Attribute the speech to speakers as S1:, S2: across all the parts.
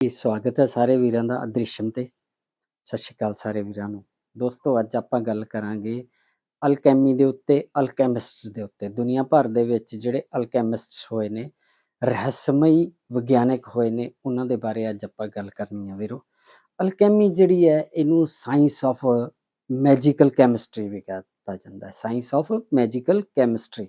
S1: ਜੀ, ਸਵਾਗਤ ਹੈ ਸਾਰੇ ਵੀਰਾਂ ਦਾ ਅਦ੍ਰਿਸ਼ਮ ਤੇ। ਸਤਿ ਸ਼੍ਰੀ ਅਕਾਲ ਸਾਰੇ ਵੀਰਾਂ ਨੂੰ। ਦੋਸਤੋ, ਅੱਜ ਆਪਾਂ ਗੱਲ ਕਰਾਂਗੇ ਅਲਕੈਮੀ ਦੇ ਉੱਤੇ, ਅਲਕੈਮਿਸਟ ਦੇ ਉੱਤੇ। ਦੁਨੀਆ ਭਰ ਦੇ ਵਿੱਚ ਜਿਹੜੇ ਅਲਕੈਮਿਸਟਸ ਹੋਏ ਨੇ, ਰਹੱਸਮਈ ਵਿਗਿਆਨਕ ਹੋਏ ਨੇ, ਉਹਨਾਂ ਦੇ ਬਾਰੇ ਅੱਜ ਆਪਾਂ ਗੱਲ ਕਰਨੀ ਆ ਵੀਰੋ। ਅਲਕੈਮੀ ਜਿਹੜੀ ਹੈ, ਇਹਨੂੰ ਸਾਇੰਸ ਆਫ ਮੈਜੀਕਲ ਕੈਮਿਸਟਰੀ ਵੀ ਕਿਹਾ ਦਿੱਤਾ ਜਾਂਦਾ ਹੈ। Science of magical chemistry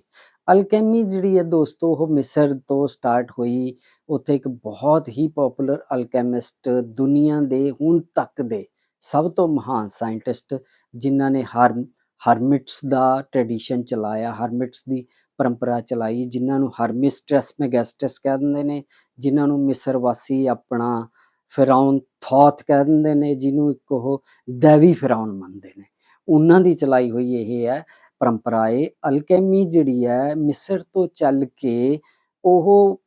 S1: alchemy ਜਿਹੜੀ ਹੈ ਦੋਸਤੋ, ਉਹ ਮਿਸਰ ਤੋਂ ਸਟਾਰਟ ਹੋਈ। ਉੱਥੇ ਇੱਕ ਬਹੁਤ ਹੀ ਪਪੂਲਰ ਅਲਕੈਮਿਸਟ ਦੁਨੀਆ ਦੇ ਹੁਣ ਤੱਕ ਦੇ ਸਭ ਤੋਂ ਮਹਾਨ ਸਾਇੰਟਿਸਟ, ਜਿਨ੍ਹਾਂ ਨੇ ਹਰ, ਹਰਮਿਟਸ ਦਾ ਟ੍ਰੈਡੀਸ਼ਨ ਚਲਾਇਆ, ਹਰਮਿਟਸ ਦੀ ਪਰੰਪਰਾ ਚਲਾਈ, ਜਿਨ੍ਹਾਂ ਨੂੰ ਹਰਮਿਸ ਟ੍ਰੈਸਮੈਗੈਸਟਸ ਕਹਿ ਦਿੰਦੇ ਨੇ, ਜਿਨ੍ਹਾਂ ਨੂੰ ਮਿਸਰ ਵਾਸੀ ਆਪਣਾ ਫਿਰੌਨ ਥੌਤ ਕਹਿ ਦਿੰਦੇ ਨੇ, ਜਿਹਨੂੰ ਇੱਕ ਉਹ ਦੇਵੀ ਫਿਰੌਨ ਮੰਨਦੇ ਨੇ। ਉਹਨਾਂ ਦੀ ਚਲਾਈ ਹੋਈ ਇਹ ਹੈ। ਪਰੰਪਰਾ ਇਹ ਅਲਕੈਮੀ ਜਿਹੜੀ ਹੈ, ਮਿਸਰ ਤੋਂ ਚੱਲ ਕੇ ਉਹ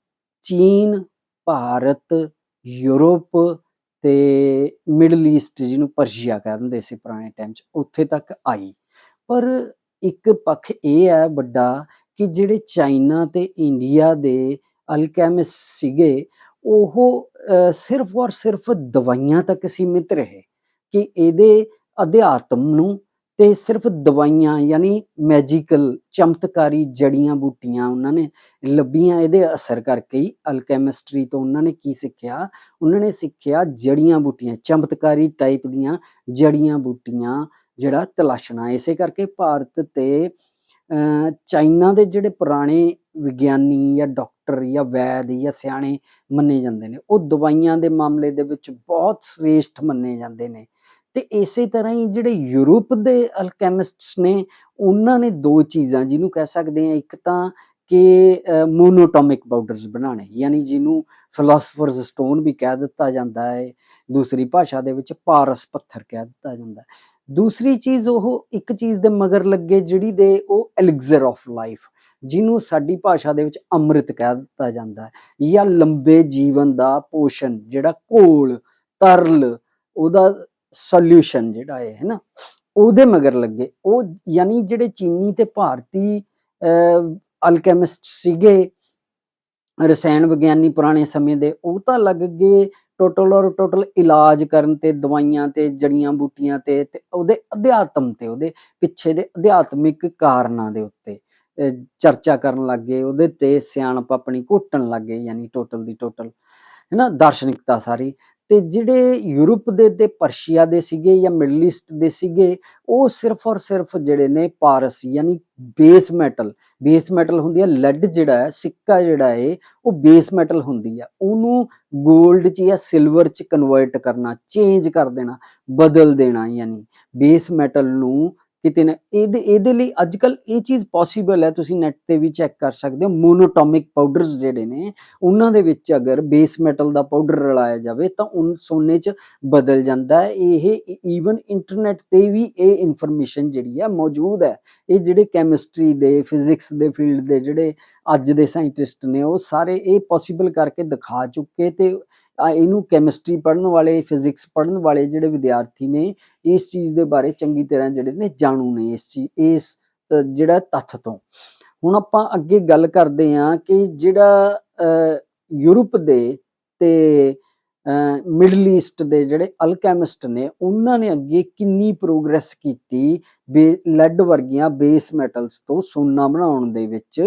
S1: ਚੀਨ, ਭਾਰਤ, ਯੂਰਪ ਤੇ ਮਿਡਲ ਈਸਟ ਜਿਹਨੂੰ ਪਰਸ਼ੀਆ ਕਹਿ ਦਿੰਦੇ ਸੀ ਪੁਰਾਣੇ ਟਾਈਮ 'ਚ, ਉੱਥੇ ਤੱਕ ਆਈ। ਪਰ ਇੱਕ ਪੱਖ ਇਹ ਹੈ ਵੱਡਾ ਕਿ ਜਿਹੜੇ ਚਾਈਨਾ ਤੇ ਇੰਡੀਆ ਦੇ ਅਲਕੈਮਿਸਟ ਸੀਗੇ, ਉਹ ਸਿਰਫ ਔਰ ਸਿਰਫ ਦਵਾਈਆਂ ਤੱਕ ਸੀਮਿਤ ਰਹੇ ਕਿ ਇਹਦੇ ਅਧਿਆਤਮ ਨੂੰ ਤੇ ਸਿਰਫ ਦਵਾਈਆਂ ਯਾਨੀ ਮੈਜੀਕਲ ਚਮਤਕਾਰੀ ਜੜੀਆਂ ਬੂਟੀਆਂ ਉਹਨਾਂ ਨੇ ਲੱਭੀਆਂ, ਇਹਦੇ ਅਸਰ ਕਰਕੇ ਹੀ ਅਲਕੈਮਿਸਟਰੀ ਤੋਂ ਉਹਨਾਂ ਨੇ ਕੀ ਸਿੱਖਿਆ? ਉਹਨਾਂ ਨੇ ਸਿੱਖਿਆ ਜੜੀਆਂ ਬੂਟੀਆਂ, ਚਮਤਕਾਰੀ ਟਾਈਪ ਦੀਆਂ ਜੜੀਆਂ ਬੂਟੀਆਂ, ਜਿਹੜਾ ਤਲਾਸ਼ਣਾ, ਇਸੇ ਕਰਕੇ ਭਾਰਤ ਤੇ ਚਾਈਨਾ ਦੇ ਜਿਹੜੇ ਪੁਰਾਣੇ ਵਿਗਿਆਨੀ ਜਾਂ ਡਾਕਟਰ ਜਾਂ ਵੈਦ ਜਾਂ ਸਿਆਣੇ ਮੰਨੇ ਜਾਂਦੇ ਨੇ, ਉਹ ਦਵਾਈਆਂ ਦੇ ਮਾਮਲੇ ਦੇ ਵਿੱਚ ਬਹੁਤ ਸ੍ਰੇਸ਼ਟ ਮੰਨੇ ਜਾਂਦੇ ਨੇ। ਤੇ ਇਸੇ ਤਰ੍ਹਾਂ ਹੀ ਜਿਹੜੇ ਯੂਰਪ ਦੇ ਅਲਕੈਮਿਸਟਸ ਨੇ, ਉਹਨਾਂ ਨੇ ਦੋ ਚੀਜ਼ਾਂ ਜਿਹਨੂੰ ਕਹਿ ਸਕਦੇ ਆ ਇੱਕ ਤਾਂ ਕਿ ਮੋਨੋਟੋਮਿਕ ਪਾਊਡਰਸ ਬਣਾਉਣੇ, ਯਾਨੀ ਜਿਹਨੂੰ ਫਿਲਾਸਫਰਸ ਸਟੋਨ ਵੀ ਕਹਿ ਦਿੱਤਾ ਜਾਂਦਾ ਹੈ, ਦੂਸਰੀ ਭਾਸ਼ਾ ਦੇ ਵਿੱਚ ਪਾਰਸ ਪੱਥਰ ਕਹਿ ਦਿੱਤਾ ਜਾਂਦਾ ਹੈ। ਦੂਸਰੀ ਚੀਜ਼ ਉਹ ਇੱਕ ਚੀਜ਼ ਦੇ ਮਗਰ ਲੱਗੇ ਜਿਹੜੀ ਦੇ ਉਹ ਐਲਿਗਜ਼ਰ ਆਫ ਲਾਈਫ ਜਿਹਨੂੰ ਸਾਡੀ ਭਾਸ਼ਾ ਦੇ ਵਿੱਚ ਅੰਮ੍ਰਿਤ ਕਹਿ ਦਿੱਤਾ ਜਾਂਦਾ ਹੈ, ਜਾਂ ਲੰਬੇ ਜੀਵਨ ਦਾ ਪੋਸ਼ਣ, ਜਿਹੜਾ ਘੋਲ, ਤਰਲ, ਉਹਦਾ ਸੋਲੂਸ਼ਨ ਜਿਹੜਾ ਹੈ ਹੈ ਉਹਦੇ ਮਗਰ ਲੱਗੇ। ਉਹ ਯਾਨੀ ਜਿਹੜੇ ਚੀਨੀ ਤੇ ਭਾਰਤੀ ਅਲਕੈਮਿਸਟ ਸੀਗੇ ਰਸਾਇਣ ਵਿਗਿਆਨੀ ਪੁਰਾਣੇ ਸਮੇਂ ਦੇ ਉਹ ਤਾਂ ਲੱਗ ਗਏ ਟੋਟਲ ਔਰ ਟੋਟਲ ਇਲਾਜ ਕਰਨ ਤੇ ਦਵਾਈਆਂ ਤੇ ਜੜੀਆਂ ਬੂਟੀਆਂ ਤੇ ਤੇ ਉਹਦੇ ਅਧਿਆਤਮ ਤੇ ਉਹਦੇ ਪਿੱਛੇ ਦੇ ਅਧਿਆਤਮਿਕ ਕਾਰਨਾਂ ਦੇ ਉੱਤੇ ਅਹ, ਚਰਚਾ ਕਰਨ ਲੱਗੇ ਉਹਦੇ ਤੇ ਸਿਆਣਪ ਆਪਣੀ ਘੋਟਣ ਲੱਗੇ ਯਾਨੀ ਟੋਟਲ ਦੀ ਟੋਟਲ ਹੈਨਾ ਦਾਰਸ਼ਨਿਕਤਾ ਸਾਰੀ। ਤੇ ਜਿਹੜੇ ਯੂਰਪ ਦੇ ਤੇ ਪਰਸ਼ੀਆ ਦੇ ਸੀਗੇ ਜਾਂ ਮਿਡਲ ਈਸਟ ਦੇ ਸੀਗੇ, ਉਹ ਸਿਰਫ ਔਰ ਸਿਰਫ ਜਿਹੜੇ ਨੇ ਪਾਰਸ ਯਾਨੀ ਬੇਸ ਮੈਟਲ ਬੇਸ ਮੈਟਲ ਹੁੰਦੀ ਹੈ ਲੈਡ ਜਿਹੜਾ ਹੈ, ਸਿੱਕਾ ਜਿਹੜਾ ਹੈ, ਉਹ ਬੇਸ ਮੈਟਲ ਹੁੰਦੀ ਹੈ ਉਹਨੂੰ 골ਡ 'ਚ ਜਾਂ ਸਿਲਵਰ 'ਚ ਕਨਵਰਟ ਕਰਨਾ ਚੇਂਜ ਕਰ ਦੇਣਾ, ਬਦਲ ਦੇਣਾ ਯਾਨੀ ਬੇਸ ਮੈਟਲ ਨੂੰ ਕਿਤੇ ਨਾ। ਇਹਦੇ ਇਹਦੇ ਲਈ ਅੱਜ ਕੱਲ ਇਹ ਚੀਜ਼ ਪੋਸੀਬਲ ਹੈ, ਤੁਸੀਂ ਨੈਟ ਤੇ ਵੀ ਚੈੱਕ ਕਰ ਸਕਦੇ ਹੋ। ਮੋਨੋਟੋਮਿਕ ਪਾਊਡਰਸ ਜਿਹੜੇ ਨੇ, ਉਹਨਾਂ ਦੇ ਵਿੱਚ ਅਗਰ ਬੇਸ ਮੈਟਲ ਦਾ ਪਾਊਡਰ ਰਲਾਇਆ ਜਾਵੇ, ਤਾਂ ਉਹ ਸੋਨੇ 'ਚ ਬਦਲ ਜਾਂਦਾ ਹੈ। ਇਹ ਈਵਨ ਇੰਟਰਨੈਟ ਤੇ ਵੀ ਇਹ ਇਨਫੋਰਮੇਸ਼ਨ ਜਿਹੜੀ ਹੈ ਮੌਜੂਦ ਹੈ। ਇਹ ਜਿਹੜੇ ਕੈਮਿਸਟਰੀ ਦੇ ਫਿਜ਼ਿਕਸ ਦੇ ਫੀਲਡ ਦੇ ਜਿਹੜੇ ਅੱਜ ਦੇ ਸਾਇੰਟਿਸਟ ਨੇ, ਉਹ ਸਾਰੇ ਇਹ ਪੋਸੀਬਲ ਕਰਕੇ ਦਿਖਾ ਚੁੱਕੇ ਤੇ ਇਹਨੂੰ ਕੈਮਿਸਟਰੀ ਪੜ੍ਹਨ ਵਾਲੇ ਫਿਜ਼ਿਕਸ ਪੜ੍ਹਨ ਵਾਲੇ ਜਿਹੜੇ ਵਿਦਿਆਰਥੀ ਨੇ ਇਸ ਚੀਜ਼ ਦੇ ਬਾਰੇ ਚੰਗੀ ਤਰ੍ਹਾਂ ਜਿਹੜੇ ਨੇ ਜਾਣੂ ਨੇ ਇਸ ਚੀਜ਼ ਇਸ ਜਿਹੜਾ ਤੱਥ ਤੋਂ। ਹੁਣ ਆਪਾਂ ਅੱਗੇ ਗੱਲ ਕਰਦੇ ਹਾਂ ਕਿ ਜਿਹੜਾ ਅ, ਯੂਰਪ ਦੇ ਤੇ ਮਿਡਲ ਈਸਟ ਦੇ ਜਿਹੜੇ ਅਲਕੈਮਿਸਟ ਨੇ, ਉਹਨਾਂ ਨੇ ਅੱਗੇ ਕਿੰਨੀ ਪ੍ਰੋਗਰੈਸ ਕੀਤੀ ਲੈਡ ਵਰਗੀਆਂ ਬੇਸ ਮੈਟਲਸ ਤੋਂ ਸੋਨਾ ਬਣਾਉਣ ਦੇ ਵਿੱਚ?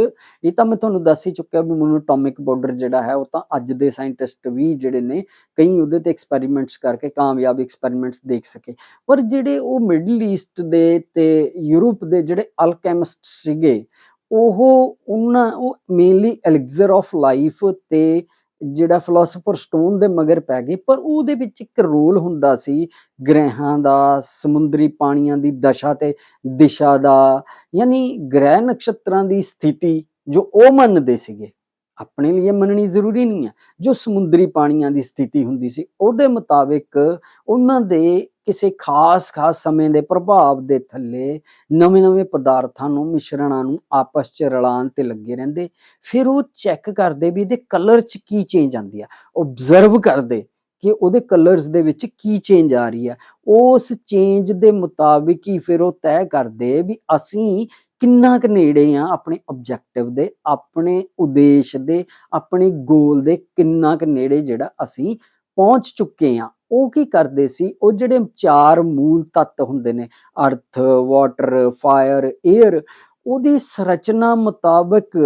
S1: ਇਹ ਤਾਂ ਮੈਂ ਤੁਹਾਨੂੰ ਦੱਸ ਹੀ ਚੁੱਕਿਆ ਵੀ ਮੋਨੋਟੋਮਿਕ ਪਾਊਡਰ ਜਿਹੜਾ ਹੈ, ਉਹ ਤਾਂ ਅੱਜ ਦੇ ਸਾਇੰਟਿਸਟ ਵੀ ਜਿਹੜੇ ਨੇ, ਕਈ ਉਹਦੇ ਤੇ ਐਕਸਪੈਰੀਮੈਂਟਸ ਕਰਕੇ ਕਾਮਯਾਬ ਐਕਸਪੈਰੀਮੈਂਟਸ ਦੇਖ ਸਕੇ। ਪਰ ਜਿਹੜੇ ਉਹ ਮਿਡਲ ਈਸਟ ਦੇ ਤੇ ਯੂਰਪ ਦੇ ਜਿਹੜੇ ਅਲਕੈਮਿਸਟ ਸੀਗੇ, ਉਹ ਉਹਨਾਂ, ਉਹ ਮੇਨਲੀ ਐਲੈਗਜ਼ਰ ਆਫ ਲਾਈਫ ਤੇ ਜਿਹੜਾ ਫਿਲਾਸਫਰ ਸਟੋਨ ਦੇ ਮਗਰ ਪੈ ਗਏ ਪਰ ਉਹਦੇ ਵਿੱਚ ਇੱਕ ਰੋਲ ਹੁੰਦਾ ਸੀ ਗ੍ਰਹਿਾਂ ਦਾ, ਸਮੁੰਦਰੀ ਪਾਣੀਆਂ ਦੀ ਦਸ਼ਾ ਤੇ ਦਿਸ਼ਾ ਦਾ, ਯਾਨੀ ਗ੍ਰਹਿ ਨਕਸ਼ਤਰਾਂ ਦੀ ਸਥਿਤੀ ਜੋ ਉਹ ਮੰਨਦੇ ਸੀਗੇ। ਆਪਣੇ ਲਈ ਮੰਨਣੀ ਜ਼ਰੂਰੀ ਨਹੀਂ ਹੈ। ਜੋ ਸਮੁੰਦਰੀ ਪਾਣੀਆਂ ਦੀ ਸਥਿਤੀ ਹੁੰਦੀ ਸੀ, ਉਹਦੇ ਮੁਤਾਬਿਕ ਉਹਨਾਂ ਦੇ ਕਿਸੇ ਖਾਸ ਖਾਸ ਸਮੇਂ ਦੇ ਪ੍ਰਭਾਵ ਦੇ ਥੱਲੇ ਨਵੇਂ-ਨਵੇਂ ਪਦਾਰਥਾਂ ਨੂੰ, ਮਿਸ਼ਰਣਾਂ ਨੂੰ ਆਪਸ 'ਚ ਰਲਾਉਣ ਤੇ ਲੱਗੇ ਰਹਿੰਦੇ। ਫਿਰ ਉਹ ਚੈੱਕ ਕਰਦੇ ਵੀ ਇਹਦੇ ਕਲਰ 'ਚ ਕੀ ਚੇਂਜ ਆਂਦੀ ਆ। ਆਬਜ਼ਰਵ ਕਰਦੇ ਕਿ ਉਹਦੇ ਕਲਰਸ ਦੇ ਵਿੱਚ ਕੀ ਚੇਂਜ ਆ ਰਹੀ ਹੈ ਉਸ ਚੇਂਜ ਦੇ ਮੁਤਾਬਿਕ ਹੀ ਫਿਰ ਉਹ ਤੈਅ ਕਰਦੇ ਵੀ ਅਸੀਂ ਕਿੰਨਾ ਕੁ ਨੇੜੇ ਆ ਆਪਣੇ ਆਬਜੈਕਟਿਵ ਦੇ, ਆਪਣੇ ਉਦੇਸ਼ ਦੇ, ਆਪਣੇ ਗੋਲ ਦੇ ਕਿੰਨਾ ਕੁ ਨੇੜੇ ਜਿਹੜਾ ਅਸੀਂ ਪਹੁੰਚ ਚੁੱਕੇ ਆ। ਉਹ ਕੀ ਕਰਦੇ ਸੀ? ਉਹ ਜਿਹੜੇ ਚਾਰ ਮੂਲ ਤੱਤ ਹੁੰਦੇ ਨੇ, ਅਰਥ ਵਾਟਰ ਫਾਇਰ 에ਅਰ ਉਹਦੀ ਸੰਰਚਨਾ ਮੁਤਾਬਕ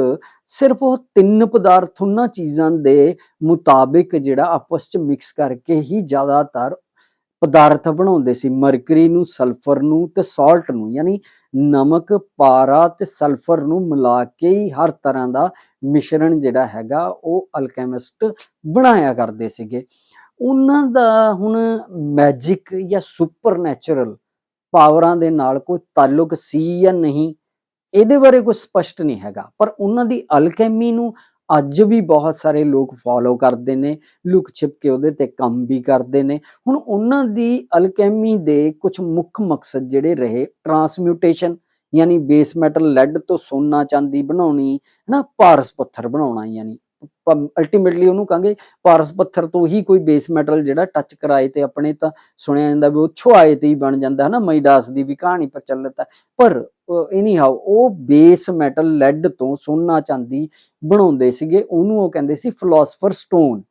S1: ਸਿਰਫ ਉਹ ਤਿੰਨ ਪਦਾਰਥ ਉਹਨਾਂ ਚੀਜ਼ਾਂ ਦੇ ਮੁਤਾਬਕ ਜਿਹੜਾ ਆਪਸ ਚ ਮਿਕਸ ਕਰਕੇ ਹੀ ਜ਼ਿਆਦਾਤਰ ਪਦਾਰਥ ਬਣਾਉਂਦੇ ਸੀ, ਮਰਕਰੀ ਨੂੰ, ਸਲਫਰ ਨੂੰ ਤੇ ਸਾਲਟ ਨੂੰ, ਯਾਨੀ ਨਮਕ, ਪਾਰਾ ਤੇ ਸਲਫਰ ਨੂੰ ਮਿਲਾ ਕੇ ਹੀ ਹਰ ਤਰ੍ਹਾਂ ਦਾ ਮਿਸ਼ਰਣ ਜਿਹੜਾ ਹੈਗਾ ਉਹ ਅਲਕੈਮਿਸਟ ਬਣਾਇਆ ਕਰਦੇ ਸੀਗੇ। ਉਹਨਾਂ ਦਾ ਹੁਣ ਮੈਜਿਕ ਜਾਂ ਸੁਪਰਨੈਚੁਰਲ ਪਾਵਰਾਂ ਦੇ ਨਾਲ ਕੋਈ ਤਾਲੁਕ ਸੀ ਜਾਂ ਨਹੀਂ, ਇਹਦੇ ਬਾਰੇ ਕੋਈ ਸਪਸ਼ਟ ਨਹੀਂ ਹੈਗਾ, ਪਰ ਉਹਨਾਂ ਦੀ ਅਲਕੈਮੀ ਨੂੰ ਅੱਜ ਵੀ ਬਹੁਤ ਸਾਰੇ ਲੋਕ ਫੋਲੋ ਕਰਦੇ ਨੇ, ਲੁਕ ਛਿਪ ਕੇ ਉਹਦੇ ਤੇ ਕੰਮ ਵੀ ਕਰਦੇ ਨੇ। ਹੁਣ ਉਹਨਾਂ ਦੀ ਅਲਕੈਮੀ ਦੇ ਕੁਝ ਮੁੱਖ ਮਕਸਦ ਜਿਹੜੇ ਰਹੇ ਟਰਾਂਸਮਿਊਟੇਸ਼ਨ ਯਾਨੀ ਬੇਸ ਮੈਟਲ ਲੈਡ ਤੋਂ ਸੋਨਾ ਚਾਂਦੀ ਬਣਾਉਣੀ ਹੈ ਨਾ ਪਾਰਸ ਪੱਥਰ ਬਣਾਉਣਾ, ਯਾਨੀ ਅਲਟੀਮੇਟਲੀ ਉਹਨੂੰ ਕਹਾਂਗੇ ਪਾਰਸ ਪੱਥਰ ਤੋਂ ਹੀ ਕੋਈ ਬੇਸ ਮੈਟਲ ਜਿਹੜਾ ਟੱਚ ਕਰਾਏ ਤੇ ਆਪਣੇ ਤਾਂ ਸੁਣਿਆ ਜਾਂਦਾ ਵੀ ਉਹ ਛੁਆਏ ਤੇ ਹੀ ਬਣ ਜਾਂਦਾ ਹੈ ਮੈਡਾਸ ਦੀ ਵੀ ਕਹਾਣੀ ਪ੍ਰਚਲਿਤ ਹੈ। ਪਰ ਐਨੀ ਹਾਉ ਉਹ ਬੇਸ ਮੈਟਲ ਲੈਡ ਤੋਂ ਸੋਨਾ ਚਾਂਦੀ ਬਣਾਉਂਦੇ ਸੀਗੇ, ਉਹਨੂੰ ਉਹ ਕਹਿੰਦੇ ਸੀ ਫਿਲਾਸਫਰ ਸਟੋਨ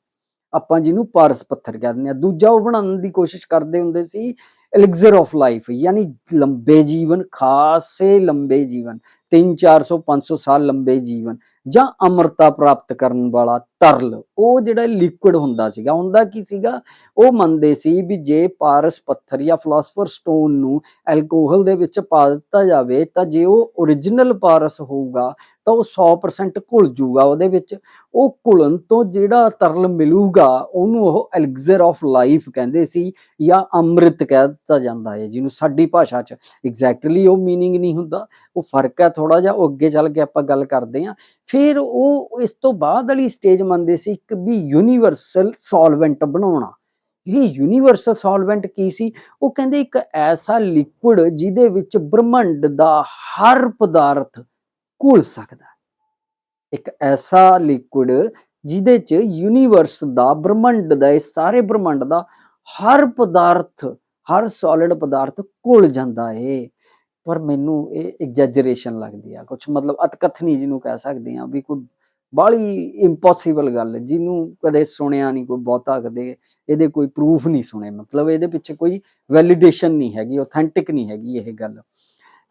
S1: ਆਪਾਂ ਜਿਹਨੂੰ ਪਾਰਸ ਪੱਥਰ ਕਹਿੰਦੇ ਆ ਦੂਜਾ ਉਹ ਬਣਾਉਣ ਦੀ ਕੋਸ਼ਿਸ਼ ਕਰਦੇ ਹੁੰਦੇ ਸੀ ਐਲਿਕਜ਼ਰ ਆਫ ਲਾਈਫ ਯਾਨੀ ਲੰਬੇ ਜੀਵਨ ਖਾਸੇ ਲੰਬੇ ਜੀਵਨ 3 400 500 ਸਾਲ ਲੰਬੇ ਜੀਵਨ ਜਾਂ ਅਮਰਤਾ ਪ੍ਰਾਪਤ ਕਰਨ ਵਾਲਾ ਤਰਲ ਉਹ ਜਿਹੜਾ ਲਿਕੁਇਡ ਹੁੰਦਾ ਸੀਗਾ ਹੁੰਦਾ ਕੀ ਸੀਗਾ ਉਹ ਮੰਨਦੇ ਸੀ ਵੀ ਜੇ ਪਾਰਸ ਪੱਥਰ ਜਾਂ ਫਿਲਾਸਫਰ ਸਟੋਨ ਨੂੰ ਐਲਕੋਹਲ ਦੇ ਵਿੱਚ ਪਾ ਦਿੱਤਾ ਜਾਵੇ ਤਾਂ ਜੇ ਉਹ origignal ਪਾਰਸ ਹੋਊਗਾ ਤਾਂ ਉਹ 100% ਘੁਲ ਜੂਗਾ ਉਹਦੇ ਵਿੱਚ ਉਹ ਘੁਲਣ ਤੋਂ ਜਿਹੜਾ ਤਰਲ ਮਿਲੂਗਾ ਉਹਨੂੰ ਉਹ ਐਲਗਜ਼ਰ ਆਫ ਲਾਈਫ ਕਹਿੰਦੇ ਸੀ ਜਾਂ ਅੰਮ੍ਰਿਤ ਕਹਿ ਦਿੱਤਾ ਜਾਂਦਾ ਹੈ ਜਿਹਨੂੰ ਸਾਡੀ ਭਾਸ਼ਾ 'ਚ ਐਗਜ਼ੈਕਟਲੀ ਉਹ मीनिंग ਨਹੀਂ ਹੁੰਦਾ ਉਹ ਫਰਕ ਹੈ ਥੋੜਾ ਜਿਹਾ ਉਹ ਅੱਗੇ ਚੱਲ ਕੇ ਆਪਾਂ ਗੱਲ ਕਰਦੇ ਹਾਂ ਫਿਰ ਉਹ ਇਸ ਤੋਂ ਬਾਅਦ ਵਾਲੀ ਸਟੇਜ ਮੰਨਦੇ ਸੀ ਇੱਕ ਵੀ ਯੂਨੀਵਰਸਲ ਸੋਲਵੈਂਟ ਬਣਾਉਣਾ ਇਹ ਯੂਨੀਵਰਸਲ ਸੋਲਵੈਂਟ ਕੀ ਸੀ ਉਹ ਕਹਿੰਦੇ ਇੱਕ ਐਸਾ ਲਿਕੁਇਡ ਜਿਹਦੇ ਵਿੱਚ ਬ੍ਰਹਮੰਡ ਦਾ ਹਰ ਪਦਾਰਥ ਘੁਲ ਸਕਦਾ ਹੈ। ਇੱਕ ਐਸਾ ਲਿਕੁਇਡ ਜਿਹਦੇ ਚ ਯੂਨੀਵਰਸ ਦਾ ਬ੍ਰਹਮੰਡ ਦਾ ਇਹ ਸਾਰੇ ਬ੍ਰਹਮੰਡ ਦਾ ਹਰ ਪਦਾਰਥ ਹਰ ਸੋਲਿਡ ਪਦਾਰਥ ਘੁਲ ਜਾਂਦਾ ਏ। ਪਰ ਮੈਨੂੰ ਇਹ ਐਗਜੈਜਰੇਸ਼ਨ ਲੱਗਦੀ ਆ। ਕੁਝ ਮਤਲਬ ਅਤਕਥਨੀ ਜਿਹਨੂੰ ਕਹਿ ਸਕਦੇ ਆ ਵੀ ਕੋਈ ਬਾਹਲੀ ਇੰਪੋਸੀਬਲ ਗੱਲ ਜਿਹਨੂੰ ਕਦੇ ਸੁਣਿਆ ਨਹੀਂ, ਕੋਈ ਬਹੁਤਾ ਕਦੇ ਇਹਦੇ ਕੋਈ ਪ੍ਰੂਫ ਨਹੀਂ ਸੁਣੇ। ਮਤਲਬ ਇਹਦੇ ਪਿੱਛੇ ਕੋਈ ਵੈਲੀਡੇਸ਼ਨ ਨਹੀਂ ਹੈਗੀ ਆਥੈਂਟਿਕ ਨਹੀਂ ਹੈਗੀ ਇਹ ਗੱਲ।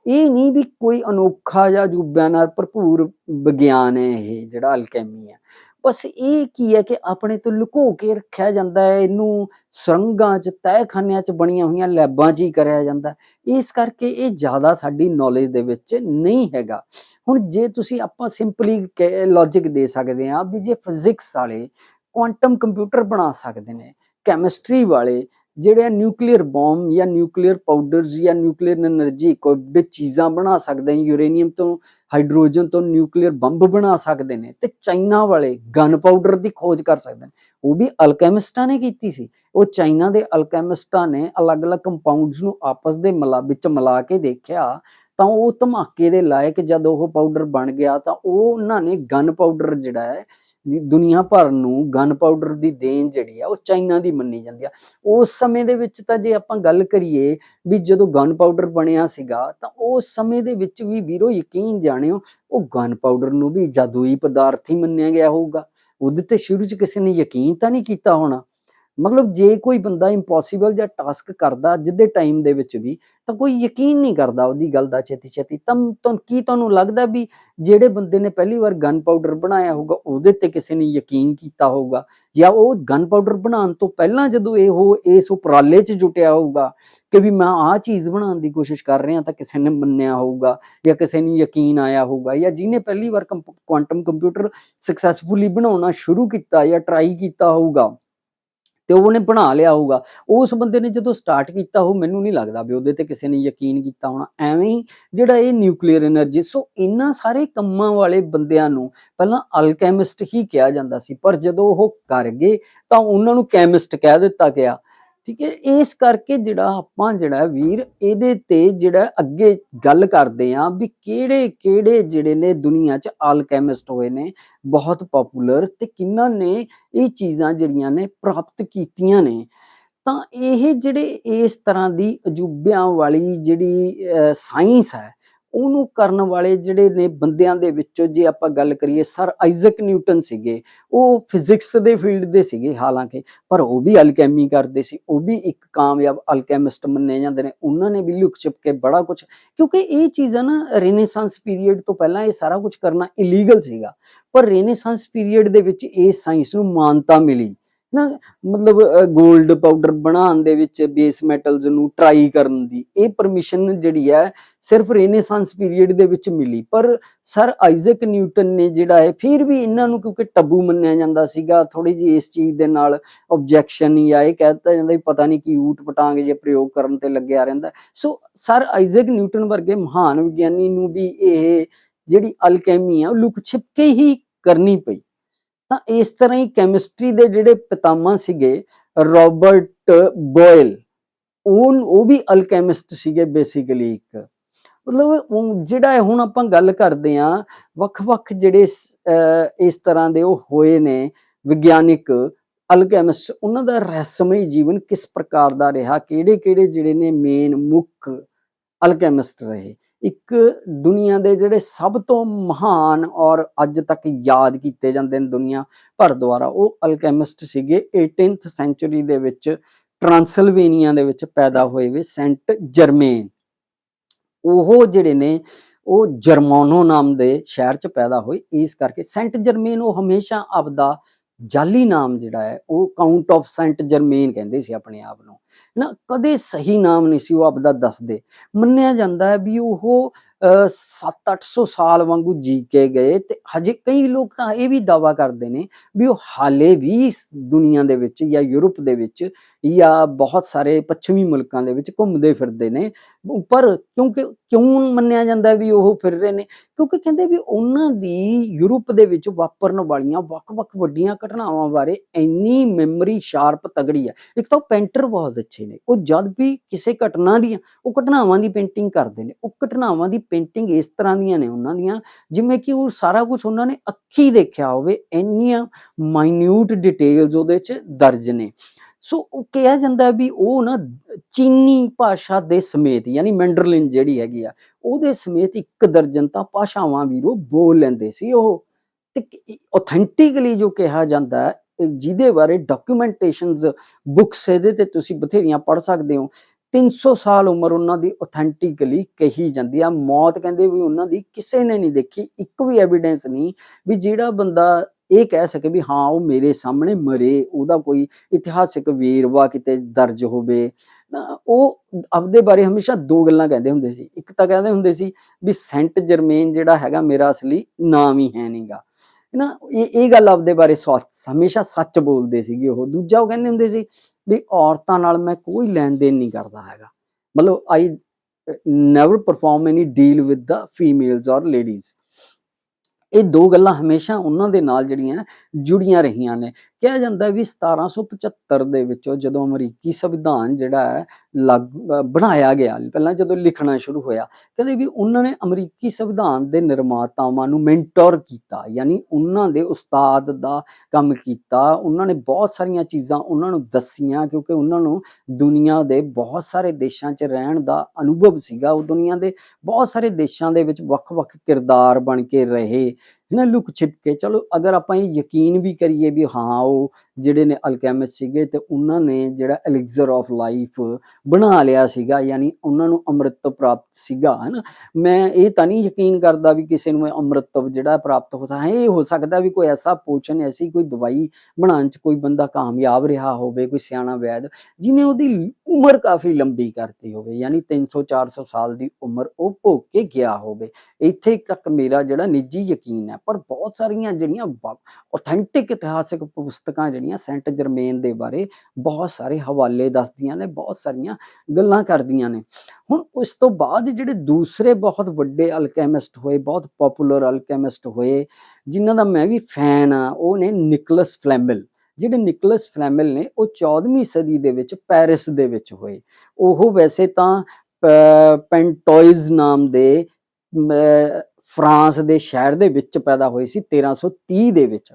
S1: ਇਹ ਨਹੀਂ ਵੀ ਕੋਈ ਅਨੋਖਾ ਜਾਂ ਅਜੂਬਿਆਂ ਨਾਲ ਭਰਪੂਰ ਵਿਗਿਆਨ ਹੈ ਇਹ ਜਿਹੜਾ ਅਲਕੈਮੀ ਹੈ ਬਸ ਇਹ ਕੀ ਹੈ ਕਿ ਆਪਣੇ ਤੋਂ ਲੁਕੋ ਕੇ ਰੱਖਿਆ ਜਾਂਦਾ ਹੈ, ਇਹਨੂੰ ਸੁਰੰਗਾਂ 'ਚ, ਤਹਿਖਾਨਿਆਂ 'ਚ ਬਣੀਆਂ ਹੋਈਆਂ ਲੈਬਾਂ 'ਚ ਹੀ ਕਰਿਆ ਜਾਂਦਾ ਇਸ ਕਰਕੇ ਇਹ ਜ਼ਿਆਦਾ ਸਾਡੀ ਨੌਲੇਜ ਦੇ ਵਿੱਚ ਨਹੀਂ ਹੈਗਾ। ਹੁਣ ਜੇ ਤੁਸੀਂ ਆਪਾਂ ਸਿੰਪਲੀ ਲੌਜੀਕ ਦੇ ਸਕਦੇ ਹਾਂ ਵੀ ਜੇ ਫਿਜ਼ਿਕਸ ਵਾਲੇ ਕੁਆਂਟਮ ਕੰਪਿਊਟਰ ਬਣਾ ਸਕਦੇ ਨੇ ਕੈਮਿਸਟਰੀ ਵਾਲੇ ਜਿਹੜੇ ਨਿਊਕਲੀਅਰ ਬੰਬ ਜਾਂ ਨਿਊਕਲੀਅਰ ਪਾਊਡਰਸ ਜਾਂ ਨਿਊਕਲੀਅਰ એનર્ਜੀ ਕੋਈ ਚੀਜ਼ਾਂ ਬਣਾ ਸਕਦੇ ਨੇ ਯੂਰੇਨੀਅਮ ਤੋਂ ਹਾਈਡਰੋਜਨ ਤੋਂ ਨਿਊਕਲੀਅਰ ਬੰਬ ਬਣਾ ਸਕਦੇ ਨੇ ਤੇ ਚਾਈਨਾ ਵਾਲੇ ਗਨ ਪਾਊਡਰ ਦੀ ਖੋਜ ਕਰ ਸਕਦੇ ਨੇ। ਉਹ ਵੀ ਅਲਕੈਮਿਸਟਾਂ ਨੇ ਕੀਤੀ ਸੀ। ਉਹ ਚਾਈਨਾ ਦੇ ਅਲਕੈਮਿਸਟਾਂ ਨੇ ਅਲੱਗ-ਅਲੱਗ ਕੰਪਾਊਂਡਸ ਨੂੰ ਆਪਸ ਦੇ ਮਿਲਾ, ਵਿੱਚ ਮਿਲਾ ਕੇ ਦੇਖਿਆ ਤਾਂ ਉਹ ਧਮਾਕੇ ਦੇ ਲਾਇਕ ਜਦ ਉਹ ਪਾਊਡਰ ਬਣ ਗਿਆ ਤਾਂ ਉਹ ਉਹਨਾਂ ਨੇ ਗਨ ਪਾਊਡਰ ਜਿਹੜਾ ਹੈ ਦੁਨੀਆ ਭਰ ਨੂੰ ਗਨ ਪਾਊਡਰ ਦੀ ਦੇਣ ਜਿਹੜੀ ਆ, ਉਹ ਚਾਈਨਾ ਦੀ ਮੰਨੀ ਜਾਂਦੀ ਆ। ਉਸ ਸਮੇਂ ਦੇ ਵਿੱਚ ਤਾਂ ਜੇ ਆਪਾਂ ਗੱਲ ਕਰੀਏ ਵੀ ਜਦੋਂ ਗਨ ਪਾਊਡਰ ਬਣਿਆ ਸੀਗਾ, ਤਾਂ ਉਸ ਸਮੇਂ ਦੇ ਵਿੱਚ ਵੀ ਵੀਰੋ ਯਕੀਨ ਜਾਣਿਓ, ਉਹ ਗਨ ਪਾਊਡਰ ਨੂੰ ਵੀ ਜਾਦੂਈ ਪਦਾਰਥ ਹੀ ਮੰਨਿਆ ਗਿਆ ਹੋਊਗਾ। ਉਹਦੇ ਤੇ ਸ਼ੁਰੂ 'ਚ ਕਿਸੇ ਨੇ ਯਕੀਨ ਤਾਂ ਨਹੀਂ ਕੀਤਾ ਹੋਣਾ। ਮਤਲਬ ਜੇ ਕੋਈ ਬੰਦਾ ਇੰਪੋਸੀਬਲ ਜਾਂ ਟਾਸਕ ਕਰਦਾ ਅੱਜ ਦੇ ਟਾਈਮ ਦੇ ਵਿੱਚ ਵੀ, ਤਾਂ ਕੋਈ ਯਕੀਨ ਨਹੀਂ ਕਰਦਾ ਉਹਦੀ ਗੱਲ ਦਾ ਛੇਤੀ ਛੇਤੀ ਤਾਂ ਤੁਹਾਨੂੰ ਕੀ ਤੁਹਾਨੂੰ ਲੱਗਦਾ ਵੀ ਜਿਹੜੇ ਬੰਦੇ ਨੇ ਪਹਿਲੀ ਵਾਰ ਗਨ ਪਾਊਡਰ ਬਣਾਇਆ ਹੋਊਗਾ, ਉਹਦੇ ਤੇ ਕਿਸੇ ਨੇ ਯਕੀਨ ਕੀਤਾ ਹੋਊਗਾ? ਜਾਂ ਉਹ ਗਨ ਪਾਊਡਰ ਬਣਾਉਣ ਤੋਂ ਪਹਿਲਾਂ ਜਦੋਂ ਇਹ ਉਹ ਇਸ ਉਪਰਾਲੇ 'ਚ ਜੁਟਿਆ ਹੋਊਗਾ ਕਿ ਵੀ ਮੈਂ ਆਹ ਚੀਜ਼ ਬਣਾਉਣ ਦੀ ਕੋਸ਼ਿਸ਼ ਕਰ ਰਿਹਾ ਤਾਂ ਕਿਸੇ ਨੇ ਮੰਨਿਆ ਹੋਊਗਾ ਜਾਂ ਕਿਸੇ ਨੂੰ ਯਕੀਨ ਆਇਆ ਹੋਊਗਾ ਜਾਂ ਜਿਹਨੇ ਪਹਿਲੀ ਵਾਰ ਕੁਆਂਟਮ ਕੰਪਿਊਟਰ ਸਕਸੈਸਫੁਲੀ ਬਣਾਉਣਾ ਸ਼ੁਰੂ ਕੀਤਾ ਜਾਂ ਟਰਾਈ ਕੀਤਾ ਹੋਊਗਾ ਤੇ ਉਹਨੇ ਬਣਾ ਲਿਆ ਹੋਊਗਾ। ਉਸ ਬੰਦੇ ਨੇ ਜਦੋਂ ਸਟਾਰਟ ਕੀਤਾ, ਉਹ ਮੈਨੂੰ ਨਹੀਂ ਲੱਗਦਾ ਵੀ ਉਹਦੇ ਤੇ ਕਿਸੇ ਨੇ ਯਕੀਨ ਕੀਤਾ ਹੋਣਾ। ਐਵੇਂ ਹੀ ਜਿਹੜਾ ਇਹ ਨਿਊਕਲੀਅਰ એનર્ਜੀ ਸੋ ਇਨ੍ਹਾਂ ਸਾਰੇ ਕੰਮਾਂ ਵਾਲੇ ਬੰਦਿਆਂ ਨੂੰ ਪਹਿਲਾਂ ਅਲਕੈਮਿਸਟ ਹੀ ਕਿਹਾ ਜਾਂਦਾ ਸੀ, ਪਰ ਜਦੋਂ ਉਹ ਕਰ ਗਏ, ਤਾਂ ਉਹਨਾਂ ਨੂੰ ਕੈਮਿਸਟ ਕਹਿ ਦਿੱਤਾ ਗਿਆ। ਠੀਕ ਹੈ, ਇਸ ਕਰਕੇ ਜਿਹੜਾ ਆਪਾਂ ਜਿਹੜਾ ਵੀਰ ਇਹਦੇ ਤੇ ਜਿਹੜਾ ਅੱਗੇ ਗੱਲ ਕਰਦੇ ਆਂ ਵੀ ਕਿਹੜੇ ਕਿਹੜੇ ਜਿਹੜੇ ਨੇ ਦੁਨੀਆ 'ਚ ਆਲਕੈਮਿਸਟ ਹੋਏ ਨੇ, ਬਹੁਤ ਪਪੂਲਰ ਤੇ ਕਿੰਨਾਂ ਨੇ ਇਹ ਚੀਜ਼ਾਂ ਜਿਹੜੀਆਂ ਨੇ ਪ੍ਰਾਪਤ ਕੀਤੀਆਂ ਨੇ। ਤਾਂ ਇਹ ਜਿਹੜੇ ਇਸ ਤਰ੍ਹਾਂ ਦੀ ਅਜੂਬਿਆਂ ਵਾਲੀ ਜਿਹੜੀ ਸਾਇੰਸ ਹੈ ਉਹਨੂੰ ਕਰਨ ਵਾਲੇ ਜਿਹੜੇ ਨੇ ਬੰਦਿਆਂ ਦੇ ਵਿੱਚੋਂ ਜੇ ਆਪਾਂ ਗੱਲ ਕਰੀਏ, ਸਰ ਆਈਜ਼ਕ ਨਿਊਟਨ ਸੀਗੇ, ਉਹ ਫਿਜ਼ਿਕਸ ਦੇ ਫੀਲਡ ਦੇ ਸੀਗੇ ਹਾਲਾਂਕਿ, ਪਰ ਉਹ ਵੀ ਅਲਕੈਮੀ ਕਰਦੇ ਸੀ, ਉਹ ਵੀ ਇੱਕ ਕਾਮਯਾਬ ਅਲਕੈਮਿਸਟ ਮੰਨੇ ਜਾਂਦੇ ਨੇ, ਉਹਨਾਂ ਨੇ ਵੀ ਲੁਕ ਛਿਪ ਕੇ ਬੜਾ ਕੁਝ ਕਿਉਂਕਿ ਇਹ ਚੀਜ਼ਾਂ ਨਾ ਰੇਨੇਸਾਂਸ ਪੀਰੀਅਡ ਤੋਂ ਪਹਿਲਾਂ ਇਹ ਸਾਰਾ ਕੁਝ ਕਰਨਾ ਇਲੀਗਲ ਸੀਗਾ, ਪਰ ਰੇਨੇਸਾਂਸ ਪੀਰੀਅਡ ਦੇ ਵਿੱਚ ਇਹ ਸਾਇੰਸ ਨੂੰ ਮਾਨਤਾ ਮਿਲੀ ਨਾ, ਮਤਲਬ 골ਡ ਪਾਊਡਰ ਬਣਾਉਣ ਦੇ ਵਿੱਚ ਬੇਸ ਮੈਟਲਸ ਨੂੰ ਟਰਾਈ ਕਰਨ ਦੀ, ਇਹ ਪਰਮਿਸ਼ਨ ਜਿਹੜੀ ਹੈ, ਸਿਰਫ ਰੇਨੇਸਾਂਸ ਪੀਰੀਅਡ ਦੇ ਵਿੱਚ ਮਿਲੀ। ਪਰ ਸਰ ਆਈਜ਼ਕ ਨਿਊਟਨ ਨੇ ਜਿਹੜਾ ਹੈ ਫਿਰ ਵੀ ਇਹਨਾਂ ਨੂੰ ਕਿਉਂਕਿ ਟੱਬੂ ਮੰਨਿਆ ਜਾਂਦਾ ਸੀਗਾ ਥੋੜੀ ਜਿਹੀ ਇਸ ਚੀਜ਼ ਦੇ ਨਾਲ ਆਬਜੈਕਸ਼ਨ ਹੀ ਇਹ ਕਹਿ ਦਿੱਤਾ ਜਾਂਦਾ ਵੀ ਪਤਾ ਨਹੀਂ ਕੀ ਊਟ ਪਟਾਂਗ ਜੇ ਪ੍ਰਯੋਗ ਕਰਨ ਤੇ ਲੱਗਿਆ ਰਹਿੰਦਾ। ਸੋ ਸਰ ਆਈਜ਼ਕ ਨਿਊਟਨ ਵਰਗੇ ਮਹਾਨ ਵਿਗਿਆਨੀ ਨੂੰ ਵੀ ਇਹ ਜਿਹੜੀ ਅਲਕੈਮੀ ਆ, ਉਹ ਲੁਕ ਛਿਪ ਕੇ ਹੀ ਕਰਨੀ ਪਈ। ਤਾਂ ਇਸ ਤਰ੍ਹਾਂ ਹੀ ਕੈਮਿਸਟਰੀ ਦੇ ਜਿਹੜੇ ਪਿਤਾਮਾ ਸੀਗੇ, ਰਾਬਰਟ ਬੋਇਲ, ਉਹ ਉਹ ਵੀ ਅਲਕੈਮਿਸਟ ਸੀਗੇ ਬੇਸਿਕਲੀ ਇੱਕ। ਮਤਲਬ ਜਿਹੜਾ ਹੁਣ ਆਪਾਂ ਗੱਲ ਕਰਦੇ ਆ ਵੱਖ-ਵੱਖ ਜਿਹੜੇ ਇਸ ਤਰ੍ਹਾਂ ਦੇ ਉਹ ਹੋਏ ਨੇ, ਵਿਗਿਆਨਿਕ ਅਲਕੈਮਿਸਟ ਉਹਨਾਂ ਦਾ ਰਹੱਸਮਈ ਜੀਵਨ ਕਿਸ ਪ੍ਰਕਾਰ ਦਾ ਰਿਹਾ, ਕਿਹੜੇ-ਕਿਹੜੇ ਜਿਹੜੇ ਨੇ ਮੇਨ ਮੁੱਖ ਅਲਕੈਮਿਸਟ ਰਹੇ। ਇੱਕ ਦੁਨੀਆ ਦੇ ਜਿਹੜੇ ਸਭ ਤੋਂ ਮਹਾਨ ਔਰ ਅੱਜ ਤੱਕ ਯਾਦ ਕੀਤੇ ਜਾਂਦੇ ਨੇ ਦੁਨੀਆ ਭਰ ਦੁਆਰਾ, ਉਹ ਅਲਕੈਮਿਸਟ ਸੀਗੇ 18th ਸੈਂਚੁਰੀ ਦੇ ਵਿੱਚ ਟ੍ਰਾਂਸਲਵੇਨੀਆ ਦੇ ਵਿੱਚ ਪੈਦਾ ਹੋਏ ਵੇ ਸੈਂਟ ਜਰਮੇਨ। ਉਹ ਜਿਹੜੇ ਨੇ, ਉਹ ਜਰਮਾਨੋ ਨਾਮ ਦੇ ਸ਼ਹਿਰ 'ਚ ਪੈਦਾ ਹੋਏ, ਇਸ ਕਰਕੇ ਸੈਂਟ ਜਰਮੇਨ ਉਹ ਹਮੇਸ਼ਾ ਆਪਦਾ ਜਾਲੀ ਨਾਮ ਜਿਹੜਾ ਹੈ, ਉਹ ਕਾਊਂਟ ਆਫ ਸੈਂਟ ਜਰਮੇਨ ਕਹਿੰਦੇ ਸੀ ਆਪਣੇ ਆਪ ਨੂੰ। ਨਾ, ਕਦੇ ਸਹੀ ਨਾਮ ਨਹੀਂ ਸੀ, ਉਹ ਆਪਦਾ ਦੱਸਦੇ। ਮੰਨਿਆ ਜਾਂਦਾ ਹੈ ਵੀ ਉਹ 7-800 ਸਾਲ ਵਾਂਗੂ ਜੀ ਕੇ ਗਏ ਤੇ ਹਜੇ ਕਈ ਲੋਕ ਤਾਂ ਇਹ ਵੀ ਦਾਵਾ ਕਰਦੇ ਨੇ ਵੀ ਉਹ ਹਾਲੇ ਵੀ ਦੁਨੀਆ ਦੇ ਵਿੱਚ ਜਾਂ ਯੂਰਪ ਦੇ ਵਿੱਚ ਜਾਂ ਬਹੁਤ ਸਾਰੇ ਪੱਛਮੀ ਮੁਲਕਾਂ ਦੇ ਵਿੱਚ ਘੁੰਮਦੇ ਫਿਰਦੇ ਨੇ। ਪਰ ਕਿਉਂਕਿ ਕਿਉਂ ਮੰਨਿਆ ਜਾਂਦਾ ਵੀ ਉਹ ਫਿਰ ਰਹੇ ਨੇ? ਕਿਉਂਕਿ ਕਹਿੰਦੇ ਵੀ ਉਹਨਾਂ ਦੀ ਯੂਰਪ ਦੇ ਵਿੱਚ ਵਾਪਰਨ ਵਾਲੀਆਂ ਵੱਖ-ਵੱਖ ਵੱਡੀਆਂ ਘਟਨਾਵਾਂ ਬਾਰੇ ਇੰਨੀ ਮੈਮਰੀ ਸ਼ਾਰਪ ਤਗੜੀ ਹੈ ਇੱਕ ਤਾਂ ਪੈਂਟਰ ਬਹੁਤ ਅੱਛੇ ਨੇ, ਉਹ ਜਦ ਵੀ ਕਿਸੇ ਘਟਨਾ ਦੀਆਂ, ਉਹ ਘਟਨਾਵਾਂ ਦੀ ਪੇਂਟਿੰਗ ਕਰਦੇ ਨੇ, ਉਹ ਘਟਨਾਵਾਂ ਦੀ ਪੇਂਟਿੰਗ ਇਸ ਤਰ੍ਹਾਂ ਦੀਆਂ ਨੇ ਉਹਨਾਂ ਦੀਆਂ, ਜਿਵੇਂ ਕਿ ਉਹ ਸਾਰਾ ਕੁਝ ਉਹਨਾਂ ਨੇ ਅੱਖੀ ਦੇਖਿਆ ਹੋਵੇ, ਇੰਨੀਆਂ ਮਾਈਨਿਊਟ ਡਿਟੇਲਸ ਉਹਦੇ 'ਚ ਦਰਜ ਨੇ। ਸੋ ਉਹ ਕਿਹਾ ਜਾਂਦਾ ਵੀ ਉਹ ਨਾ ਚੀਨੀ ਭਾਸ਼ਾ ਦੇ ਸਮੇਤ, ਯਾਨੀ ਮੈਂਡਰਲਿਨ ਜਿਹੜੀ ਹੈਗੀ ਆ, ਉਹਦੇ ਸਮੇਤ ਇੱਕ ਦਰਜਨ ਤਾਂ ਭਾਸ਼ਾਵਾਂ ਵੀਰੋ ਬੋਲ ਲੈਂਦੇ ਸੀ ਉਹ। ਤੇ ਆਥੈਂਟਿਕਲੀ ਜੋ ਕਿਹਾ ਜਾਂਦਾ, ਜਿਹਦੇ ਬਾਰੇ ਡਾਕੂਮੈਂਟੇਸ਼ਨਸ ਬੁੱਕਸ ਇਹਦੇ ਤੇ ਤੁਸੀਂ ਬਥੇਰੀਆਂ ਪੜ੍ਹ ਸਕਦੇ ਹੋ। 300 ਸਾਲ ਉਮਰ ਉਹਨਾਂ ਦੀ ਆਥੈਂਟਿਕਲੀ ਕਹੀ ਜਾਂਦੀ ਆ। ਮੌਤ ਕਹਿੰਦੇ ਵੀ ਉਹਨਾਂ ਦੀ ਕਿਸੇ ਨੇ ਨਹੀਂ ਦੇਖੀ। ਇੱਕ ਵੀ ਐਵੀਡੈਂਸ ਨਹੀਂ ਵੀ ਜਿਹੜਾ ਬੰਦਾ ਇਹ ਕਹਿ ਸਕੇ ਵੀ ਹਾਂ, ਉਹ ਮੇਰੇ ਸਾਹਮਣੇ ਮਰੇ, ਉਹਦਾ ਕੋਈ ਇਤਿਹਾਸਿਕ ਵੇਰਵਾ ਕਿਤੇ ਦਰਜ ਹੋਵੇ। ਨਾ, ਉਹ ਆਪਦੇ ਬਾਰੇ ਹਮੇਸ਼ਾ ਦੋ ਗੱਲਾਂ ਕਹਿੰਦੇ ਹੁੰਦੇ ਸੀ। ਇੱਕ ਤਾਂ ਕਹਿੰਦੇ ਹੁੰਦੇ ਸੀ ਵੀ ਸੈਂਟ ਜਰਮੇਨ ਜਿਹੜਾ ਹੈਗਾ, ਮੇਰਾ ਅਸਲੀ ਨਾਮ ਹੀ ਹੈ ਨਹੀਂਗਾ ਨਾ, ਇਹ ਇਹ ਗੱਲ ਆਪਦੇ ਬਾਰੇ ਸੱਚ- ਹਮੇਸ਼ਾ ਸੱਚ ਬੋਲਦੇ ਸੀਗੇ ਉਹ। ਦੂਜਾ ਉਹ ਕਹਿੰਦੇ ਹੁੰਦੇ ਸੀ ਵੀ ਔਰਤਾਂ ਨਾਲ ਮੈਂ ਕੋਈ ਲੈਣ ਦੇਣ ਨਹੀਂ ਕਰਦਾ ਹੈਗਾ। ਮਤਲਬ I never perform any deal with the females ਔਰ ਲੇਡੀਜ਼ ਇਹ ਦੋ ਗੱਲਾਂ ਹਮੇਸ਼ਾ ਉਹਨਾਂ ਦੇ ਨਾਲ ਜਿਹੜੀਆਂ ਜੁੜੀਆਂ ਰਹੀਆਂ ਨੇ। ਕਿਹਾ ਜਾਂਦਾ ਵੀ 1775 ਦੇ ਵਿੱਚੋਂ ਜਦੋਂ ਅਮਰੀਕੀ ਸੰਵਿਧਾਨ ਜਿਹੜਾ ਹੈ ਲੱਗ ਬਣਾਇਆ ਗਿਆ, ਪਹਿਲਾਂ ਜਦੋਂ ਲਿਖਣਾ ਸ਼ੁਰੂ ਹੋਇਆ, ਕਹਿੰਦੇ ਵੀ ਉਹਨਾਂ ਨੇ ਅਮਰੀਕੀ ਸੰਵਿਧਾਨ ਦੇ ਨਿਰਮਾਤਾਵਾਂ ਨੂੰ ਮੈਂਟਰ ਕੀਤਾ, ਯਾਨੀ ਉਹਨਾਂ ਦੇ ਉਸਤਾਦ ਦਾ ਕੰਮ ਕੀਤਾ, ਉਹਨਾਂ ਨੇ ਬਹੁਤ ਸਾਰੀਆਂ ਚੀਜ਼ਾਂ ਉਹਨਾਂ ਨੂੰ ਦੱਸੀਆਂ, ਕਿਉਂਕਿ ਉਹਨਾਂ ਨੂੰ ਦੁਨੀਆ ਦੇ ਬਹੁਤ ਸਾਰੇ ਦੇਸ਼ਾਂ 'ਚ ਰਹਿਣ ਦਾ ਅਨੁਭਵ ਸੀਗਾ, ਉਹ ਦੁਨੀਆ ਦੇ ਬਹੁਤ ਸਾਰੇ ਦੇਸ਼ਾਂ ਦੇ ਵਿੱਚ ਵੱਖ-ਵੱਖ ਕਿਰਦਾਰ ਬਣ ਕੇ ਰਹੇ ਨਾ ਲੁਕ ਛਿਪ ਕੇ। ਚਲੋ, ਅਗਰ ਆਪਾਂ ਇਹ ਯਕੀਨ ਵੀ ਕਰੀਏ ਵੀ ਹਾਂ, ਉਹ ਜਿਹੜੇ ਨੇ ਅਲਕੈਮਿਸਟ ਸੀਗੇ ਤੇ ਉਹਨਾਂ ਨੇ ਜਿਹੜਾ ਐਲਿਕਜ਼ਰ ਆਫ ਲਾਈਫ ਬਣਾ ਲਿਆ ਸੀਗਾ, ਯਾਨੀ ਉਹਨਾਂ ਨੂੰ ਅੰਮ੍ਰਿਤ ਪ੍ਰਾਪਤ ਸੀਗਾ, ਹਨਾ। ਮੈਂ ਇਹ ਤਾਂ ਨਹੀਂ ਯਕੀਨ ਕਰਦਾ ਵੀ ਕਿਸੇ ਨੂੰ ਇਹ ਅੰਮ੍ਰਿਤ ਜਿਹੜਾ ਪ੍ਰਾਪਤ ਹੋ ਸਕਦਾ ਹੈ ਇਹ ਹੋ ਸਕਦਾ ਵੀ ਕੋਈ ਐਸਾ ਪੋਚਨ ਐਸੀ ਕੋਈ ਦਵਾਈ ਬਣਾਉਣ ਚ ਕੋਈ ਬੰਦਾ ਕਾਮਯਾਬ ਰਿਹਾ ਹੋਵੇ, ਕੋਈ ਸਿਆਣਾ ਵੈਦ, ਜਿਹਨੇ ਉਹਦੀ ਉਮਰ ਕਾਫੀ ਲੰਬੀ ਕਰਤੀ ਹੋਵੇ, ਯਾਨੀ 300 400 ਸਾਲ ਦੀ ਉਮਰ ਉਹ ਭੋਗ ਕੇ ਗਿਆ ਹੋਵੇ। ਇੱਥੇ ਤੱਕ ਮੇਰਾ ਜਿਹੜਾ ਨਿੱਜੀ ਯਕੀਨ ਹੈ ਪਰ ਬਹੁਤ ਸਾਰੀਆਂ ਜਿਹੜੀਆਂ ਆਥੈਂਟਿਕ ਇਤਿਹਾਸਕ ਪੁਸਤਕਾਂ ਜਿਹੜੀਆਂ ਸੈਂਟ ਜਰਮੇਨ ਦੇ ਬਾਰੇ ਬਹੁਤ ਸਾਰੇ ਹਵਾਲੇ ਦੱਸਦੀਆਂ ਨੇ ਬਹੁਤ ਸਾਰੀਆਂ ਗੱਲਾਂ ਕਰਦੀਆਂ ਨੇ। ਹੁਣ ਉਸ ਤੋਂ ਬਾਅਦ ਜਿਹੜੇ ਦੂਸਰੇ ਬਹੁਤ ਵੱਡੇ ਅਲਕੈਮਿਸਟ ਹੋਏ ਬਹੁਤ ਪਪੂਲਰ ਅਲਕੈਮਿਸਟ ਹੋਏ ਜਿਨ੍ਹਾਂ ਦਾ ਮੈਂ ਵੀ ਫੈਨ ਆ ਉਹ ਨੇ ਨਿਕਲਸ ਫਲੈਮਿਲ ਜਿਹੜੇ ਨਿਕਲਸ ਫਲੈਮਿਲ ਨੇ ਉਹ 14ਵੀਂ ਸਦੀ ਦੇ ਵਿੱਚ ਪੈਰਿਸ ਦੇ ਵਿੱਚ ਹੋਏ। ਉਹ ਵੈਸੇ ਤਾਂ ਪ- ਪੈਂਟੋਇਜ਼ ਨਾਮ ਦੇ ਮ, ਫਰਾਂਸ ਦੇ ਸ਼ਹਿਰ ਦੇ ਵਿੱਚ ਪੈਦਾ ਹੋਏ ਸੀ 1330 ਦੇ ਵਿੱਚ।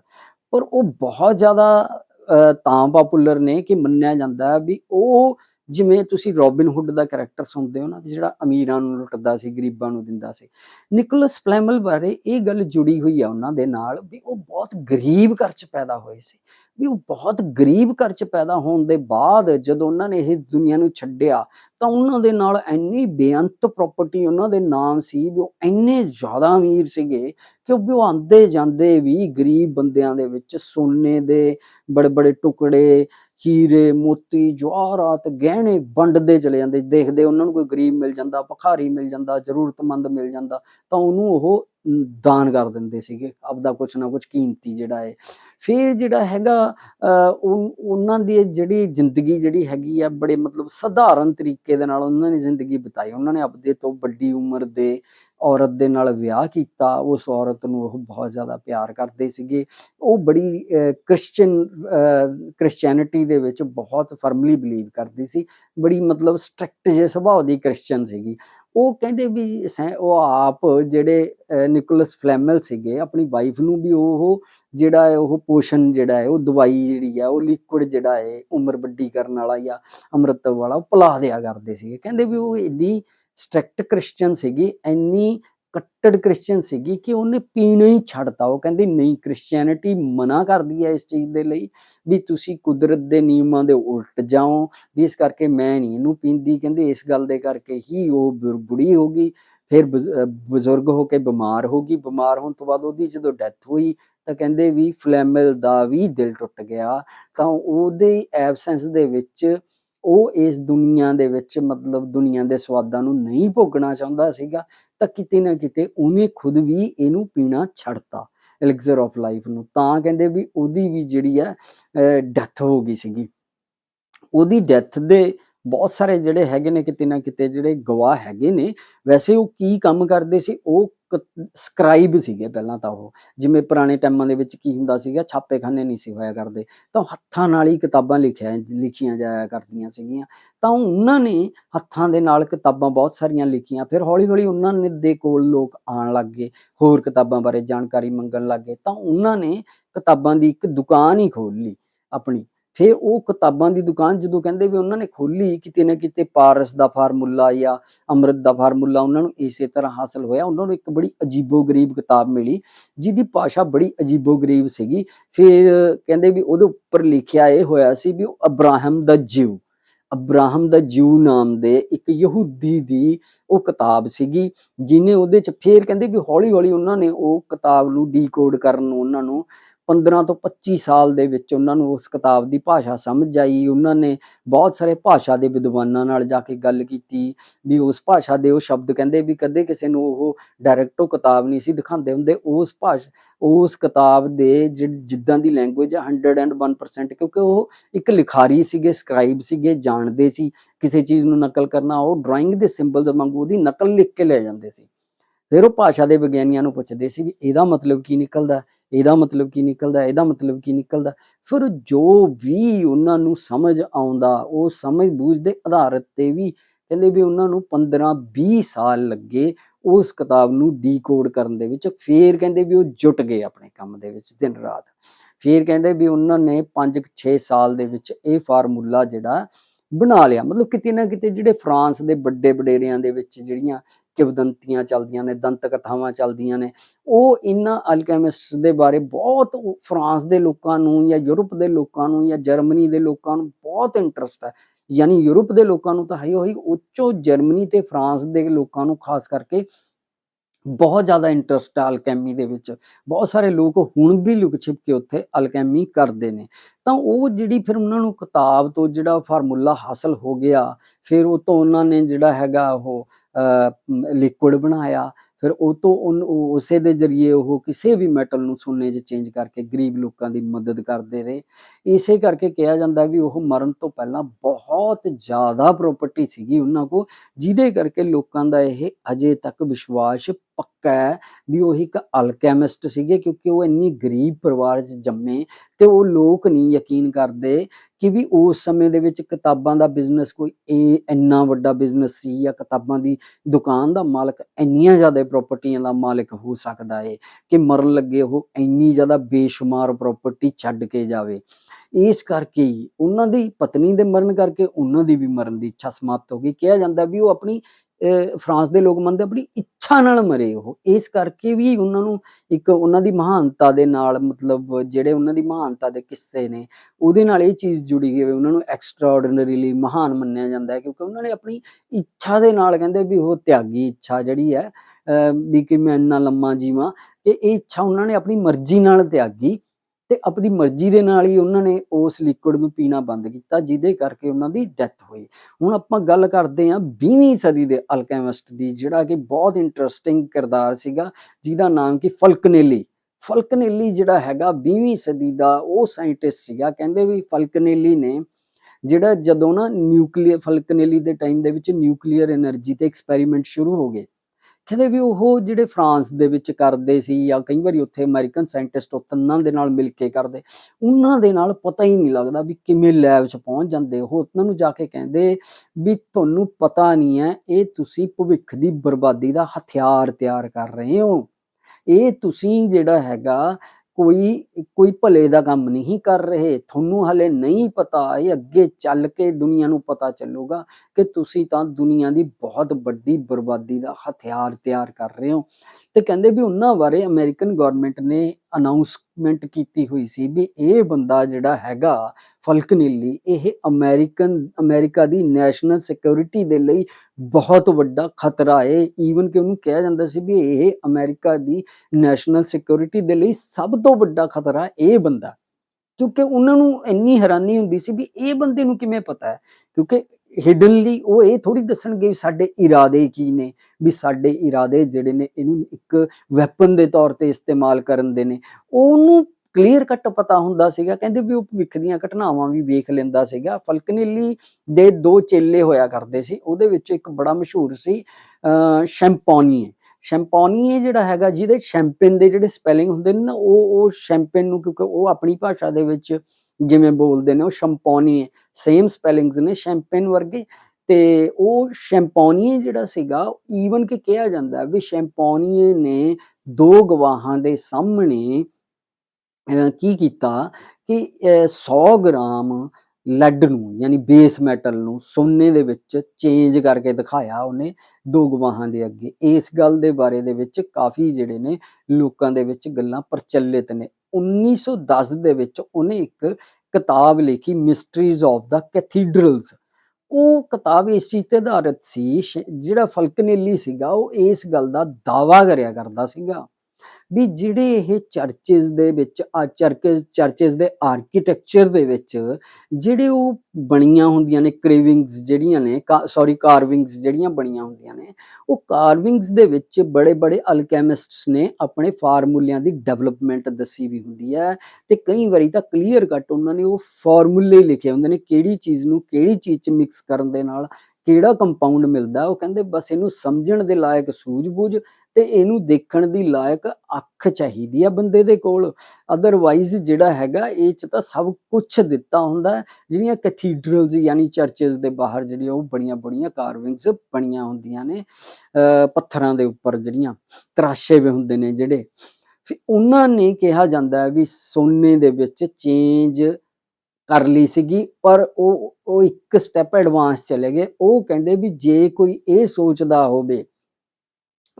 S1: ਪਰ ਉਹ ਬਹੁਤ ਜ਼ਿਆਦਾ ਅ, ਤਾਂ ਪਪੂਲਰ ਨੇ ਕਿ ਮੰਨਿਆ ਜਾਂਦਾ ਵੀ ਉਹ ਜਿਵੇਂ ਤੁਸੀਂ ਰੋਬਿਨ ਹੁੱਡ ਦਾ ਕੈਰੈਕਟਰ ਸੁਣਦੇ ਹੋ ਨਾ ਜਿਹੜਾ ਅਮੀਰਾਂ ਨੂੰ ਲੁੱਟਦਾ ਸੀ, ਗਰੀਬਾਂ ਨੂੰ ਦਿੰਦਾ ਸੀ। ਨਿਕੋਲਸ ਫਲੈਮਲ ਬਾਰੇ ਇਹ ਗੱਲ ਜੁੜੀ ਹੋਈ ਆ ਉਹਨਾਂ ਦੇ ਨਾਲ, ਵੀ ਉਹ ਬਹੁਤ ਗਰੀਬ ਘਰ 'ਚ ਪੈਦਾ ਹੋਏ ਸੀ। ਵੀ ਉਹ ਬਹੁਤ ਗਰੀਬ ਘਰ 'ਚ ਪੈਦਾ ਹੋਣ ਦੇ ਬਾਅਦ ਜਦੋਂ ਉਹਨਾਂ ਨੇ ਇਹ ਦੁਨੀਆ ਨੂੰ ਛੱਡਿਆ, ਤਾਂ ਉਹਨਾਂ ਦੇ ਨਾਲ ਇੰਨੀ ਬੇਅੰਤ ਪ੍ਰਾਪਰਟੀ ਉਹਨਾਂ ਦੇ ਨਾਮ ਸੀ, ਵੀ ਉਹ ਇੰਨੇ ਜ਼ਿਆਦਾ ਅਮੀਰ ਸੀਗੇ ਕਿ ਉਹ ਆਉਂਦੇ ਜਾਂਦੇ ਵੀ ਗਰੀਬ ਬੰਦਿਆਂ ਦੇ ਵਿੱਚ ਸੋਨੇ ਦੇ ਬੜੇ ਬੜੇ ਟੁਕੜੇ ਹੀਰੇ ਮੋਤੀ ਜਵਾਹਰਾਤ ਗਹਿਣੇ ਵੰਡਦੇ ਚਲੇ ਜਾਂਦੇ। ਦੇਖਦੇ ਉਹਨਾਂ ਨੂੰ ਕੋਈ ਗਰੀਬ ਮਿਲ ਜਾਂਦਾ ਭਖਾਰੀ ਮਿਲ ਜਾਂਦਾ ਜ਼ਰੂਰਤਮੰਦ ਮਿਲ ਜਾਂਦਾ ਤਾਂ ਉਹਨੂੰ ਉਹ ਦਾਨ ਕਰ ਦਿੰਦੇ ਸੀਗੇ। ਆਪਦਾ ਕੁਛ ਨਾ ਕੁਛ ਕੀਮਤੀ ਜਿਹੜਾ ਹੈ। ਫਿਰ ਜਿਹੜਾ ਹੈਗਾ ਅ, ਉਹਨਾਂ ਦੀ ਜਿਹੜੀ ਜ਼ਿੰਦਗੀ ਜਿਹੜੀ ਹੈਗੀ ਆ ਬੜੇ ਮਤਲਬ ਸਧਾਰਨ ਤਰੀਕੇ ਦੇ ਨਾਲ ਉਹਨਾਂ ਨੇ ਜ਼ਿੰਦਗੀ ਬਿਤਾਈ। ਉਹਨਾਂ ਨੇ ਆਪਦੇ ਤੋਂ ਵੱਡੀ ਉਮਰ ਦੇ ਔਰਤ ਦੇ ਨਾਲ ਵਿਆਹ ਕੀਤਾ, ਉਸ ਔਰਤ ਨੂੰ ਉਹ ਬਹੁਤ ਜ਼ਿਆਦਾ ਪਿਆਰ ਕਰਦੇ ਸੀਗੇ। ਉਹ ਬੜੀ ਕ੍ਰਿਸਚੀਅਨ ਕ੍ਰਿਸਚੀਅਨਿਟੀ ਦੇ ਵਿੱਚ ਬਹੁਤ ਫਰਮਲੀ ਬਲੀਵ ਕਰਦੀ ਸੀ। ਬੜੀ ਮਤਲਬ ਸਟ੍ਰਿਕਟ ਜਿਹੇ ਸੁਭਾਅ ਦੀ ਕ੍ਰਿਸਚੀਅਨ ਸੀਗੀ। ਉਹ ਕਹਿੰਦੇ ਵੀ ਸੈ- ਉਹ ਆਪ ਜਿਹੜੇ ਨਿਕੋਲਸ ਫਲੈਮਲ ਸੀਗੇ, ਆਪਣੀ ਵਾਈਫ ਨੂੰ ਵੀ ਉਹ ਜਿਹੜਾ ਹੈ, ਉਹ ਪੋਸ਼ਨ ਜਿਹੜਾ ਹੈ, ਉਹ ਦਵਾਈ ਜਿਹੜੀ ਹੈ, ਉਹ ਲਿਕੁਇਡ ਜਿਹੜਾ ਹੈ, ਉਮਰ ਵੱਡੀ ਕਰਨ ਵਾਲਾ ਜਾਂ ਅੰਮ੍ਰਿਤ ਵਾਲਾ, ਉਹ ਪਿਲਾ ਦਿਆ ਕਰਦੇ ਸੀਗੇ। ਕਹਿੰਦੇ ਵੀ ਉਹ ਇੰਨੀ ਸਟ੍ਰਿਕਟ ਕ੍ਰਿਸਚੀਅਨ ਸੀਗੀ, ਇੰਨੀ ਕੱਟੜ ਕ੍ਰਿਸਚੀਅਨ ਸੀਗੀ ਕਿ ਉਹਨੇ ਪੀਣਾ ਹੀ ਛੱਡਤਾ। ਉਹ ਕਹਿੰਦੀ, ਨਹੀਂ ਕ੍ਰਿਸਚੀਅਨਿਟੀ ਮਨਾ ਕਰਦੀ ਹੈ ਇਸ ਚੀਜ਼ ਦੇ ਲਈ ਵੀ ਤੁਸੀਂ ਕੁਦਰਤ ਦੇ ਨਿਯਮਾਂ ਦੇ ਉਲਟ ਜਾਓ ਵੀ ਇਸ ਕਰਕੇ ਮੈਂ ਨਹੀਂ ਇਹਨੂੰ ਪੀਂਦੀ। ਕਹਿੰਦੇ, ਇਸ ਗੱਲ ਦੇ ਕਰਕੇ ਹੀ ਉਹ ਬੁ- ਬੁੜੀ ਹੋ ਗਈ, ਫਿਰ ਬਜ਼ੁ- ਬਜ਼ੁਰਗ ਹੋ ਕੇ ਬਿਮਾਰ ਹੋ ਗਈ। ਬਿਮਾਰ ਹੋਣ ਤੋਂ ਬਾਅਦ ਉਹਦੀ ਜਦੋਂ ਡੈਥ ਹੋਈ ਤਾਂ ਕਹਿੰਦੇ ਵੀ ਫਲੈਮਲ ਦਾ ਵੀ ਦਿਲ ਟੁੱਟ ਗਿਆ। ਤਾਂ ਉਹਦੇ ਐਬਸੈਂਸ ਦੇ ਵਿੱਚ ਉਹ ਇਸ ਦੁਨੀਆ ਦੇ ਵਿੱਚ ਮਤਲਬ ਦੁਨੀਆ ਦੇ ਸਵਾਦਾਂ ਨੂੰ ਨਹੀਂ ਭੋਗਣਾ ਚਾਹੁੰਦਾ ਸੀਗਾ, ਤਾਂ ਕਿਤੇ ਨਾ ਕਿਤੇ ਉਹਨੇ ਖੁਦ ਵੀ ਇਹਨੂੰ ਪੀਣਾ ਛੱਡਤਾ ਐਲਿਕਸਰ ਆਫ ਲਾਈਫ ਨੂੰ। ਤਾਂ ਕਹਿੰਦੇ ਵੀ ਉਹਦੀ ਵੀ ਜਿਹੜੀ ਹੈ ਡੈਥ ਹੋ ਗਈ ਸੀਗੀ। ਉਹਦੀ ਡੈਥ ਦੇ ਬਹੁਤ ਸਾਰੇ ਜਿਹੜੇ ਹੈਗੇ ਨੇ ਕਿਤੇ ਨਾ ਕਿਤੇ ਜਿਹੜੇ ਗਵਾਹ ਹੈਗੇ ਨੇ, ਵੈਸੇ ਉਹ ਕੀ ਕੰਮ ਕਰਦੇ ਸੀ? ਉਹ ਸਕ੍ਰਾਈਬ ਸੀਗੇ ਪਹਿਲਾਂ ਤਾਂ ਉਹ। ਜਿਵੇਂ ਪੁਰਾਣੇ ਟਾਈਮਾਂ ਦੇ ਵਿੱਚ ਕੀ ਹੁੰਦਾ ਸੀਗਾ, ਛਾਪੇਖਾਨੇ ਨਹੀਂ ਸੀ ਹੋਇਆ ਕਰਦੇ। ਤਾਂ ਉਹ ਹੱਥਾਂ ਨਾਲ ਹੀ ਕਿਤਾਬਾਂ ਲਿਖਿਆ, ਲਿਖੀਆਂ ਜਾਇਆ ਕਰਦੀਆਂ ਸੀਗੀਆਂ। ਤਾਂ ਉਹਨਾਂ ਨੇ ਹੱਥਾਂ ਦੇ ਨਾਲ ਕਿਤਾਬਾਂ ਬਹੁਤ ਸਾਰੀਆਂ ਲਿਖੀਆਂ। ਫਿਰ ਹੌਲੀ ਹੌਲੀ ਉਹਨਾਂ ਨੇ ਦੇ ਕੋਲ ਲੋਕ ਆਉਣ ਲੱਗ ਗਏ, ਹੋਰ ਕਿਤਾਬਾਂ ਬਾਰੇ ਜਾਣਕਾਰੀ ਮੰਗਣ ਲੱਗ ਗਏ। ਤਾਂ ਉਹਨਾਂ ਨੇ ਕਿਤਾਬਾਂ ਦੀ ਇੱਕ ਦੁਕਾਨ ਹੀ ਖੋਲ ਲਈ ਆਪਣੀ। ਫਿਰ ਉਹ ਕਿਤਾਬਾਂ ਦੀ ਦੁਕਾਨ ਜਦੋਂ ਕਹਿੰਦੇ ਵੀ ਉਹਨਾਂ ਨੇ ਖੋਲੀ ਕਿਤੇ ਨਾ ਕਿਤੇ ਪਾਰਸ ਦਾ ਫਾਰਮੂਲਾ ਜਾਂ ਅੰਮ੍ਰਿਤ ਦਾ ਫਾਰਮੂਲਾ ਉਹਨਾਂ ਨੂੰ ਇਸੇ ਤਰ੍ਹਾਂ ਹਾਸਲ ਹੋਇਆ, ਉਹਨਾਂ ਨੂੰ ਇੱਕ ਬੜੀ ਅਜੀਬੋ-ਗਰੀਬ ਕਿਤਾਬ ਮਿਲੀ, ਜਿਹਦੀ ਭਾਸ਼ਾ ਬੜੀ ਅਜੀਬੋ-ਗਰੀਬ ਸੀਗੀ। ਫਿਰ ਕਹਿੰਦੇ ਵੀ ਉਹਦੇ ਉੱਪਰ ਲਿਖਿਆ ਇਹ ਹੋਇਆ ਸੀ ਵੀ ਉਹ ਅਬਰਾਹਮ ਦਾ ਜਿਉ ਅਬਰਾਹਮ ਦਾ ਜਿਉ ਨਾਮ ਦੇ ਇੱਕ ਯਹੂਦੀ ਦੀ ਉਹ ਕਿਤਾਬ ਸੀਗੀ, ਜਿਹਨੇ ਉਹਦੇ ਚ ਫੇਰ ਕਹਿੰਦੇ ਵੀ ਹੌਲੀ-ਹੌਲੀ ਉਹਨਾਂ ਨੇ ਉਹ ਕਿਤਾਬ ਨੂੰ ਡੀਕੋਡ ਕਰਨ ਨੂੰ, ਉਹਨਾਂ ਨੂੰ 15 ਤੋਂ 25 ਸਾਲ ਦੇ ਵਿੱਚ ਉਹਨਾਂ ਨੂੰ ਉਸ ਕਿਤਾਬ ਦੀ ਭਾਸ਼ਾ ਸਮਝ ਆਈ। ਉਹਨਾਂ ਨੇ ਬਹੁਤ ਸਾਰੇ ਭਾਸ਼ਾ ਦੇ ਵਿਦਵਾਨਾਂ ਨਾਲ ਜਾ ਕੇ ਗੱਲ ਕੀਤੀ ਵੀ ਉਸ ਭਾਸ਼ਾ ਦੇ ਉਹ ਸ਼ਬਦ ਕਹਿੰਦੇ ਵੀ ਕਦੇ ਕਿਸੇ ਨੂੰ ਉਹ ਡਾਇਰੈਕਟ ਉਹ ਕਿਤਾਬ ਨਹੀਂ ਸੀ ਦਿਖਾਉਂਦੇ ਹੁੰਦੇ। ਉਸ ਭਾਸ਼ਾ, ਉਸ ਕਿਤਾਬ ਦੇ ਜਿ- ਜਿੱਦਾਂ ਦੀ ਲੈਂਗੁਏਜ 101% ਕਿਉਂਕਿ ਉਹ ਇੱਕ ਲਿਖਾਰੀ ਸੀਗੇ ਸਕ੍ਰਾਈਬ ਸੀਗੇ, ਜਾਣਦੇ ਸੀ। ਕਿਸੇ ਚੀਜ਼ ਨੂੰ ਨਕਲ ਕਰਨਾ, ਉਹ ਡਰਾਇੰਗ ਦੇ ਸਿੰਬਲਸ ਵਾਂਗੂ ਉਹਦੀ ਨਕਲ ਲਿਖ ਕੇ ਲੈ ਜਾਂਦੇ ਸੀ। ਫਿਰ ਉਹ ਭਾਸ਼ਾ ਦੇ ਵਿਗਿਆਨੀਆਂ ਨੂੰ ਪੁੱਛਦੇ ਸੀ ਵੀ ਇਹਦਾ ਮਤਲਬ ਕੀ ਨਿਕਲਦਾ, ਇਹਦਾ ਮਤਲਬ ਕੀ ਨਿਕਲਦਾ, ਇਹਦਾ ਮਤਲਬ ਕੀ ਨਿਕਲਦਾ। ਫਿਰ ਜੋ ਵੀ ਉਹਨਾਂ ਨੂੰ ਸਮਝ ਆਉਂਦਾ, ਉਹ ਸਮਝ ਬੂਝ ਦੇ ਆਧਾਰ ਤੇ ਵੀ ਕਹਿੰਦੇ ਵੀ ਉਹਨਾਂ ਨੂੰ 15 20 ਸਾਲ ਲੱਗੇ ਉਸ ਕਿਤਾਬ ਨੂੰ ਡੀਕੋਡ ਕਰਨ ਦੇ ਵਿੱਚ। ਫੇਰ ਕਹਿੰਦੇ ਵੀ ਉਹ ਜੁਟ ਗਏ ਆਪਣੇ ਕੰਮ ਦੇ ਵਿੱਚ ਦਿਨ ਰਾਤ। ਫੇਰ ਕਹਿੰਦੇ ਵੀ ਉਹਨਾਂ ਨੇ 5-6 ਸਾਲ ਦੇ ਵਿੱਚ ਇਹ ਫਾਰਮੂਲਾ ਜਿਹੜਾ ਬਣਾ ਲਿਆ। ਮਤਲਬ ਕਿਤੇ ਨਾ ਕਿਤੇ ਜਿਹੜੇ ਫਰਾਂਸ ਦੇ ਵੱਡੇ ਵਡੇਰਿਆਂ ਦੇ ਵਿੱਚ ਜਿਹੜੀਆਂ ਕਿਵਦੰਤੀਆਂ ਚੱਲਦੀਆਂ ਨੇ ਦੰਤ ਕਥਾਵਾਂ ਚੱਲਦੀਆਂ ਨੇ। ਉਹ ਇਹਨਾਂ ਅਲਕੈਮਿਸਟ ਦੇ ਬਾਰੇ ਬਹੁਤ ਫਰਾਂਸ ਦੇ ਲੋਕਾਂ ਨੂੰ ਜਾਂ ਯੂਰਪ ਦੇ ਲੋਕਾਂ ਨੂੰ ਜਾਂ ਜਰਮਨੀ ਦੇ ਲੋਕਾਂ ਨੂੰ ਬਹੁਤ ਇੰਟਰਸਟ ਹੈ। ਯਾਨੀ ਯੂਰਪ ਦੇ ਲੋਕਾਂ ਨੂੰ ਤਾਂ ਹੈ ਹੀ ਹੋਈ ਉੱਚੋ ਜਰਮਨੀ ਤੇ ਫਰਾਂਸ ਦੇ ਲੋਕਾਂ ਨੂੰ ਖਾਸ ਕਰਕੇ ਬਹੁਤ ਜ਼ਿਆਦਾ ਇੰਟਰਸਟ ਹੈ ਅਲਕੈਮੀ ਦੇ ਵਿੱਚ। ਬਹੁਤ ਸਾਰੇ ਲੋਕ ਹੁਣ ਵੀ ਲੁਕ ਛਿਪ ਕੇ ਉੱਥੇ ਅਲਕੈਮੀ ਕਰਦੇ ਨੇ। ਤਾਂ ਉਹ ਜਿਹੜੀ ਫਿਰ ਉਹਨਾਂ ਨੂੰ ਕਿਤਾਬ ਤੋਂ ਜਿਹੜਾ ਫਾਰਮੂਲਾ ਹਾਸਲ ਹੋ ਗਿਆ, ਫਿਰ ਉਹ ਤੋਂ ਉਹਨਾਂ ਨੇ ਜਿਹੜਾ ਹੈਗਾ ਉਹ ਲਿਕੁਇਡ ਬਣਾਇਆ, ਫਿਰ ਉਹ ਤੋਂ ਉਨ- ਉਸੇ ਦੇ ਜ਼ਰੀਏ ਉਹ ਕਿਸੇ ਵੀ ਮੈਟਲ ਨੂੰ ਸੋਨੇ 'ਚ ਚੇਂਜ ਕਰਕੇ ਗਰੀਬ ਲੋਕਾਂ ਦੀ ਮਦਦ ਕਰਦੇ ਰਹੇ। ਇਸੇ ਕਰਕੇ ਕਿਹਾ ਜਾਂਦਾ ਵੀ ਉਹ ਮਰਨ ਤੋਂ ਪਹਿਲਾਂ ਬਹੁਤ ਜ਼ਿਆਦਾ ਪ੍ਰਾਪਰਟੀ ਸੀਗੀ ਉਹਨਾਂ ਕੋਲ, ਜਿਹਦੇ ਕਰਕੇ ਲੋਕਾਂ ਦਾ ਇਹ ਅਜੇ ਤੱਕ ਵਿਸ਼ਵਾਸ ਪੱਕਾ ਹੈ ਵੀ ਉਹ ਇੱਕ ਅਲਕੈਮਿਸਟ ਸੀਗੇ, ਕਿਉਂਕਿ ਉਹ ਇੰਨੀ ਗਰੀਬ ਪਰਿਵਾਰ 'ਚ ਜੰਮੇ ਤੇ ਉਹ ਲੋਕ ਨਹੀਂ ਯਕੀਨ ਕਰਦੇ ਕਿ ਵੀ ਉਸ ਸਮੇਂ ਦੇ ਵਿੱਚ ਕਿਤਾਬਾਂ ਦਾ ਬਿਜ਼ਨਸ ਕੋਈ ਇਹ ਇੰਨਾ ਵੱਡਾ ਬਿਜ਼ਨਸ ਸੀ ਜਾਂ ਕਿਤਾਬਾਂ ਦੀ ਦੁਕਾਨ ਦਾ ਮਾਲਕ ਇੰਨੀਆਂ ਜ਼ਿਆਦਾ ਪ੍ਰਾਪਰਟੀਆਂ ਦਾ ਮਾਲਕ ਹੋ ਸਕਦਾ ਏ ਕਿ ਮਰਨ ਲੱਗੇ ਉਹ ਇੰਨੀ ਜ਼ਿਆਦਾ ਬੇਸ਼ੁਮਾਰ ਪ੍ਰਾਪਰਟੀ ਛੱਡ ਕੇ ਜਾਵੇ। ਇਸ ਕਰਕੇ ਉਹਨਾਂ ਦੀ ਪਤਨੀ ਦੇ ਮਰਨ ਕਰਕੇ ਉਹਨਾਂ ਦੀ ਵੀ ਮਰਨ ਦੀ ਇੱਛਾ ਸਮਾਪਤ ਹੋ ਗਈ। ਕਿਹਾ ਜਾਂਦਾ ਵੀ ਉਹ ਆਪਣੀ ਫਰਾਂਸ ਦੇ ਲੋਕ ਮੰਨਦੇ ਆਪਣੀ ਇੱਛਾ ਨਾਲ ਮਰੇ ਉਹ। ਇਸ ਕਰਕੇ ਵੀ ਉਹਨਾਂ ਨੂੰ ਇੱਕ ਉਹਨਾਂ ਦੀ ਮਹਾਨਤਾ ਦੇ ਨਾਲ ਮਤਲਬ ਜਿਹੜੇ ਉਹਨਾਂ ਦੀ ਮਹਾਨਤਾ ਦੇ ਕਿੱਸੇ ਨੇ ਉਹਦੇ ਨਾਲ ਇਹ ਚੀਜ਼ ਜੁੜੀ ਹੋਈ ਉਹਨਾਂ ਨੂੰ ਐਕਸਟਰਾਆਰਡੀਨਰੀਲੀ ਮਹਾਨ ਮੰਨਿਆ ਜਾਂਦਾ ਹੈ ਕਿਉਂਕਿ ਉਹਨਾਂ ਨੇ ਆਪਣੀ ਇੱਛਾ ਦੇ ਨਾਲ ਕਹਿੰਦੇ ਵੀ ਉਹ ਤਿਆਗੀ ਇੱਛਾ ਜਿਹੜੀ ਹੈ ਅਹ, ਵੀ ਕਿ ਮੈਂ ਇੰਨਾ ਲੰਮਾ ਜੀਵਾਂ ਤੇ ਇਹ ਇੱਛਾ ਉਹਨਾਂ ਨੇ ਆਪਣੀ ਮਰਜ਼ੀ ਨਾਲ ਤਿਆਗੀ। ਤੇ ਆਪਣੀ ਮਰਜ਼ੀ ਦੇ ਨਾਲ ਹੀ ਉਹਨਾਂ ਨੇ ਉਸ ਲਿਕਵਿਡ ਨੂੰ ਪੀਣਾ ਬੰਦ ਕੀਤਾ, ਜਿਹਦੇ ਕਰਕੇ ਉਹਨਾਂ ਦੀ ਡੈਥ ਹੋਈ। ਹੁਣ ਆਪਾਂ ਗੱਲ ਕਰਦੇ ਹਾਂ 20ਵੀਂ ਸਦੀ ਦੇ ਅਲਕੈਮਿਸਟ ਦੀ, ਜਿਹੜਾ ਕਿ ਬਹੁਤ ਇੰਟਰਸਟਿੰਗ ਕਿਰਦਾਰ ਸੀਗਾ, ਜਿਹਦਾ ਨਾਮ ਕਿ ਫਲਕਨੇਲੀ। ਫਲਕਨੇਲੀ ਜਿਹੜਾ ਹੈਗਾ 20ਵੀਂ ਸਦੀ ਦਾ ਉਹ ਸਾਇੰਟਿਸਟ ਸੀਗਾ, ਕਹਿੰਦੇ ਵੀ ਫਲਕਨੇਲੀ ਨੇ ਜਿਹੜਾ ਜਦੋਂ ਨਾ ਨਿਊਕਲੀਅਰ ਫਲਕਨੇਲੀ ਦੇ ਟਾਈਮ ਦੇ ਵਿੱਚ ਨਿਊਕਲੀਅਰ એનર્ਜੀ ਤੇ ਐਕਸਪੈਰੀਮੈਂਟ ਸ਼ੁਰੂ ਹੋ ਗਏ। ਕਹਿੰਦੇ ਵੀ ਉਹ ਜਿਹੜੇ ਫਰਾਂਸ ਦੇ ਵਿੱਚ ਕਰਦੇ ਸੀ ਜਾਂ ਕਈ ਵਾਰੀ ਉੱਥੇ ਅਮਰੀਕਨ ਸਾਇੰਟਿਸਟ ਉਹ ਤਿੰਨਾਂ ਦੇ ਨਾਲ ਮਿਲ ਕੇ ਕਰਦੇ, ਉਹਨਾਂ ਦੇ ਨਾਲ ਪਤਾ ਹੀ ਨਹੀਂ ਲੱਗਦਾ ਵੀ ਕਿਵੇਂ ਲੈਬ 'ਚ ਪਹੁੰਚ ਜਾਂਦੇ ਉਹ, ਉਹਨਾਂ ਨੂੰ ਜਾ ਕੇ ਕਹਿੰਦੇ ਵੀ ਤੁਹਾਨੂੰ ਪਤਾ ਨਹੀਂ ਹੈ, ਇਹ ਤੁਸੀਂ ਭਵਿੱਖ ਦੀ ਬਰਬਾਦੀ ਦਾ ਹਥਿਆਰ ਤਿਆਰ ਕਰ ਰਹੇ ਹੋ। ਇਹ ਤੁਸੀਂ ਜਿਹੜਾ ਹੈਗਾ ਕੋਈ ਕੋਈ ਭਲੇ ਦਾ ਕੰਮ ਨਹੀਂ ਕਰ ਰਹੇ। ਤੁਹਾਨੂੰ ਹਲੇ ਨਹੀਂ ਪਤਾ, ਇਹ ਅੱਗੇ ਚੱਲ ਕੇ ਦੁਨੀਆ ਨੂੰ ਪਤਾ ਚੱਲੂਗਾ ਕਿ ਤੁਸੀਂ ਤਾਂ ਦੁਨੀਆ ਦੀ ਬਹੁਤ ਵੱਡੀ ਬਰਬਾਦੀ ਦਾ ਹਥਿਆਰ ਤਿਆਰ ਕਰ ਰਹੇ ਹੋ। ਤੇ ਕਹਿੰਦੇ ਵੀ ਉਹਨਾਂ ਬਾਰੇ ਅਮਰੀਕਨ ਗਵਰਨਮੈਂਟ ਨੇ ਅਨਾਉਂਸਮੈਂਟ ਕੀਤੀ ਹੋਈ ਸੀ ਵੀ ਇਹ ਬੰਦਾ ਜਿਹੜਾ ਹੈਗਾ ਫਲਕਨੀਲੀ, ਇਹ ਅਮਰੀਕਨ ਅਮਰੀਕਾ ਦੀ ਨੈਸ਼ਨਲ ਸਿਕਿਉਰਿਟੀ ਦੇ ਲਈ ਬਹੁਤ ਵੱਡਾ ਖਤਰਾ ਹੈ ਈਵਨ ਕਿ ਉਹਨੂੰ ਕਿਹਾ ਜਾਂਦਾ ਸੀ ਵੀ ਇਹ ਅਮਰੀਕਾ ਦੀ ਨੈਸ਼ਨਲ ਸਿਕਿਉਰਿਟੀ ਦੇ ਲਈ ਸਭ ਤੋਂ ਵੱਡਾ ਖਤਰਾ ਇਹ ਬੰਦਾ। ਕਿਉਂਕਿ ਉਹਨਾਂ ਨੂੰ ਇੰਨੀ ਹੈਰਾਨੀ ਹੁੰਦੀ ਸੀ ਵੀ ਇਹ ਬੰਦੇ ਨੂੰ ਕਿਵੇਂ ਪਤਾ ਹੈ? ਕਿਉਂਕਿ ਹਿਡਨਲੀ ਉਹ ਇਹ ਥੋੜੀ ਦੱਸਣਗੇ ਵੀ ਸਾਡੇ ਇਰਾਦੇ ਕੀ ਨੇ, ਵੀ ਸਾਡੇ ਇਰਾਦੇ ਜਿਹੜੇ ਨੇ ਇਹਨੂੰ ਇੱਕ ਵੈਪਨ ਦੇ ਤੌਰ ਤੇ ਇਸਤੇਮਾਲ ਕਰਨ ਦੇ ਨੇ। ਉਹਨੂੰ ਕਲੀਅਰ ਕੱਟ ਪਤਾ ਹੁੰਦਾ ਸੀਗਾ, ਕਹਿੰਦੇ ਵੀ ਉਹ ਭਵਿੱਖ ਦੀਆਂ ਘਟਨਾਵਾਂ ਵੀ ਵੇਖ ਲੈਂਦਾ ਸੀਗਾ। ਫਲਕਨੇਲੀ ਦੇ ਦੋ ਚੇਲੇ ਹੋਇਆ ਕਰਦੇ ਸੀ, ਉਹਦੇ ਵਿੱਚ ਇੱਕ ਬੜਾ ਮਸ਼ਹੂਰ ਸੀ ਸ਼ੈਂਪੋਨੀਏ। ਸ਼ੈਂਪੋਨੀਏ ਜਿਹੜਾ ਹੈਗਾ, ਜਿਹਦੇ ਸ਼ੈਂਪੇਨ ਦੇ ਜਿਹੜੇ ਸਪੈਲਿੰਗ ਹੁੰਦੇ ਨੇ ਨਾ, ਉਹ ਉਹ ਸ਼ੈਂਪੇਨ ਨੂੰ ਕਿਉਂਕਿ ਉਹ ਆਪਣੀ ਭਾਸ਼ਾ ਦੇ ਵਿੱਚ ਜਿਵੇਂ ਬੋਲਦੇ ਨੇ, ਉਹ ਸ਼ੈਂਪੋਨੀਏ ਸੇਮ ਸਪੈਲਿੰਗਸ ਨੇ ਸ਼ੈਂਪੇਨ ਵਰਗੇ ਤੇ ਉਹ ਸ਼ੈਂਪੋਨੀਏ ਜਿਹੜਾ ਸੀਗਾ ਈਵਨ ਕਿ ਕਿਹਾ ਜਾਂਦਾ ਵੀ ਸ਼ੈਂਪੋਨੀਏ ਨੇ ਦੋ ਗਵਾਹਾਂ ਦੇ ਸਾਹਮਣੇ, ਅਹ ਕੀ ਕੀਤਾ ਕਿ, ਅਹ 100 ਗ੍ਰਾਮ ਲੈਡ ਨੂੰ, ਯਾਨੀ ਬੇਸ ਮੈਟਲ ਨੂੰ ਸੋਨੇ ਦੇ ਵਿੱਚ ਚੇਂਜ ਕਰਕੇ ਦਿਖਾਇਆ ਉਹਨੇ ਦੋ ਗਵਾਹਾਂ ਦੇ ਅੱਗੇ। ਇਸ ਗੱਲ ਦੇ ਬਾਰੇ ਦੇ ਵਿੱਚ ਕਾਫੀ ਜਿਹੜੇ ਨੇ ਲੋਕਾਂ ਦੇ ਵਿੱਚ ਗੱਲਾਂ ਪ੍ਰਚਲਿਤ ਨੇ। 1910 ਦੇ ਵਿੱਚ ਉਹਨੇ ਇੱਕ ਕਿਤਾਬ ਲਿਖੀ ਮਿਸਟਰੀਜ਼ ਆਫ ਦਾ ਕੈਥੀਡਰਲਸ ਉਹ ਕਿਤਾਬ ਇਸ ਚੀਜ਼ ਤੇ ਆਧਾਰਿਤ ਸੀ ਜਿਹੜਾ ਫਲਕਨੇਲੀ ਸੀਗਾ, ਉਹ ਇਸ ਗੱਲ ਦਾ ਦਾਵਾ ਕਰਿਆ ਕਰਦਾ ਸੀਗਾ। ਵੀ ਜਿਹੜੇ ਇਹ ਚਰਚਸ ਦੇ ਵਿੱਚ, ਆ ਚਰਚਸ ਚਰਚਸ ਦੇ ਆਰਕੀਟੈਕਚਰ ਦੇ ਵਿੱਚ ਜਿਹੜੇ ਉਹ ਬਣੀਆਂ ਹੁੰਦੀਆਂ ਨੇ ਕ੍ਰੇਵਿੰਗਸ ਜਿਹੜੀਆਂ ਨੇ ਸੌਰੀ ਕਾਰਵਿੰਗਸ ਜਿਹੜੀਆਂ ਬਣੀਆਂ ਹੁੰਦੀਆਂ ਨੇ, ਉਹ ਕਾਰਵਿੰਗਸ ਦੇ ਵਿੱਚ ਬੜੇ ਬੜੇ ਅਲਕੈਮਿਸਟਸ ਨੇ ਆਪਣੇ ਫਾਰਮੂਲਿਆਂ ਦੀ ਡਿਵੈਲਪਮੈਂਟ ਦੱਸੀ ਵੀ ਹੁੰਦੀ ਹੈ ਤੇ ਕਈ ਵਾਰੀ ਤਾਂ ਕਲੀਅਰ ਕੱਟ ਉਹਨਾਂ ਨੇ ਉਹ ਫਾਰਮੂਲੇ ਲਿਖੇ ਹੁੰਦੇ ਨੇ, ਕਿਹੜੀ ਚੀਜ਼ ਨੂੰ ਕਿਹੜੀ ਚੀਜ਼ 'ਚ ਮਿਕਸ ਕਰਨ ਦੇ ਨਾਲ ਕਿਹੜਾ ਕੰਪਾਊਂਡ ਮਿਲਦਾ, ਉਹ ਕਹਿੰਦੇ ਬਸ ਇਹਨੂੰ ਸਮਝਣ ਦੇ ਲਾਇਕ ਸੂਝ-ਬੂਝ ਤੇ ਇਹਨੂੰ ਦੇਖਣ ਦੀ ਲਾਇਕ ਅੱਖ ਚਾਹੀਦੀ ਆ ਬੰਦੇ ਦੇ ਕੋਲ। ਅਦਰਵਾਈਜ਼ ਜਿਹੜਾ ਹੈਗਾ, ਇਹ ਚ ਤਾਂ ਸਭ ਕੁਝ ਦਿੱਤਾ ਹੁੰਦਾ ਜਿਹੜੀਆਂ ਕੈਥੀਡਰਲਸ ਯਾਨੀ ਚਰਚਸ ਦੇ ਬਾਹਰ ਜਿਹੜੀਆਂ ਉਹ ਬੜੀਆਂ ਬੜੀਆਂ ਕਾਰਵਿੰਗਸ ਬਣੀਆਂ ਹੁੰਦੀਆਂ ਨੇ ਪੱਥਰਾਂ ਦੇ ਉੱਪਰ ਜਿਹੜੀਆਂ ਤਰਾਸ਼ੇ ਵੀ ਹੁੰਦੇ ਨੇ ਜਿਹੜੇ। ਫਿਰ ਉਹਨਾਂ ਨੇ ਕਿਹਾ ਜਾਂਦਾ ਵੀ ਸੋਨੇ ਦੇ ਵਿੱਚ ਚੇਂਜ ਕਰ ਲਈ ਸੀਗੀ, ਪਰ ਉਹ ਉਹ ਇੱਕ ਸਟੈਪ ਐਡਵਾਂਸ ਚਲੇ ਗਏ। ਉਹ ਕਹਿੰਦੇ ਵੀ ਜੇ ਕੋਈ ਇਹ ਸੋਚਦਾ ਹੋਵੇ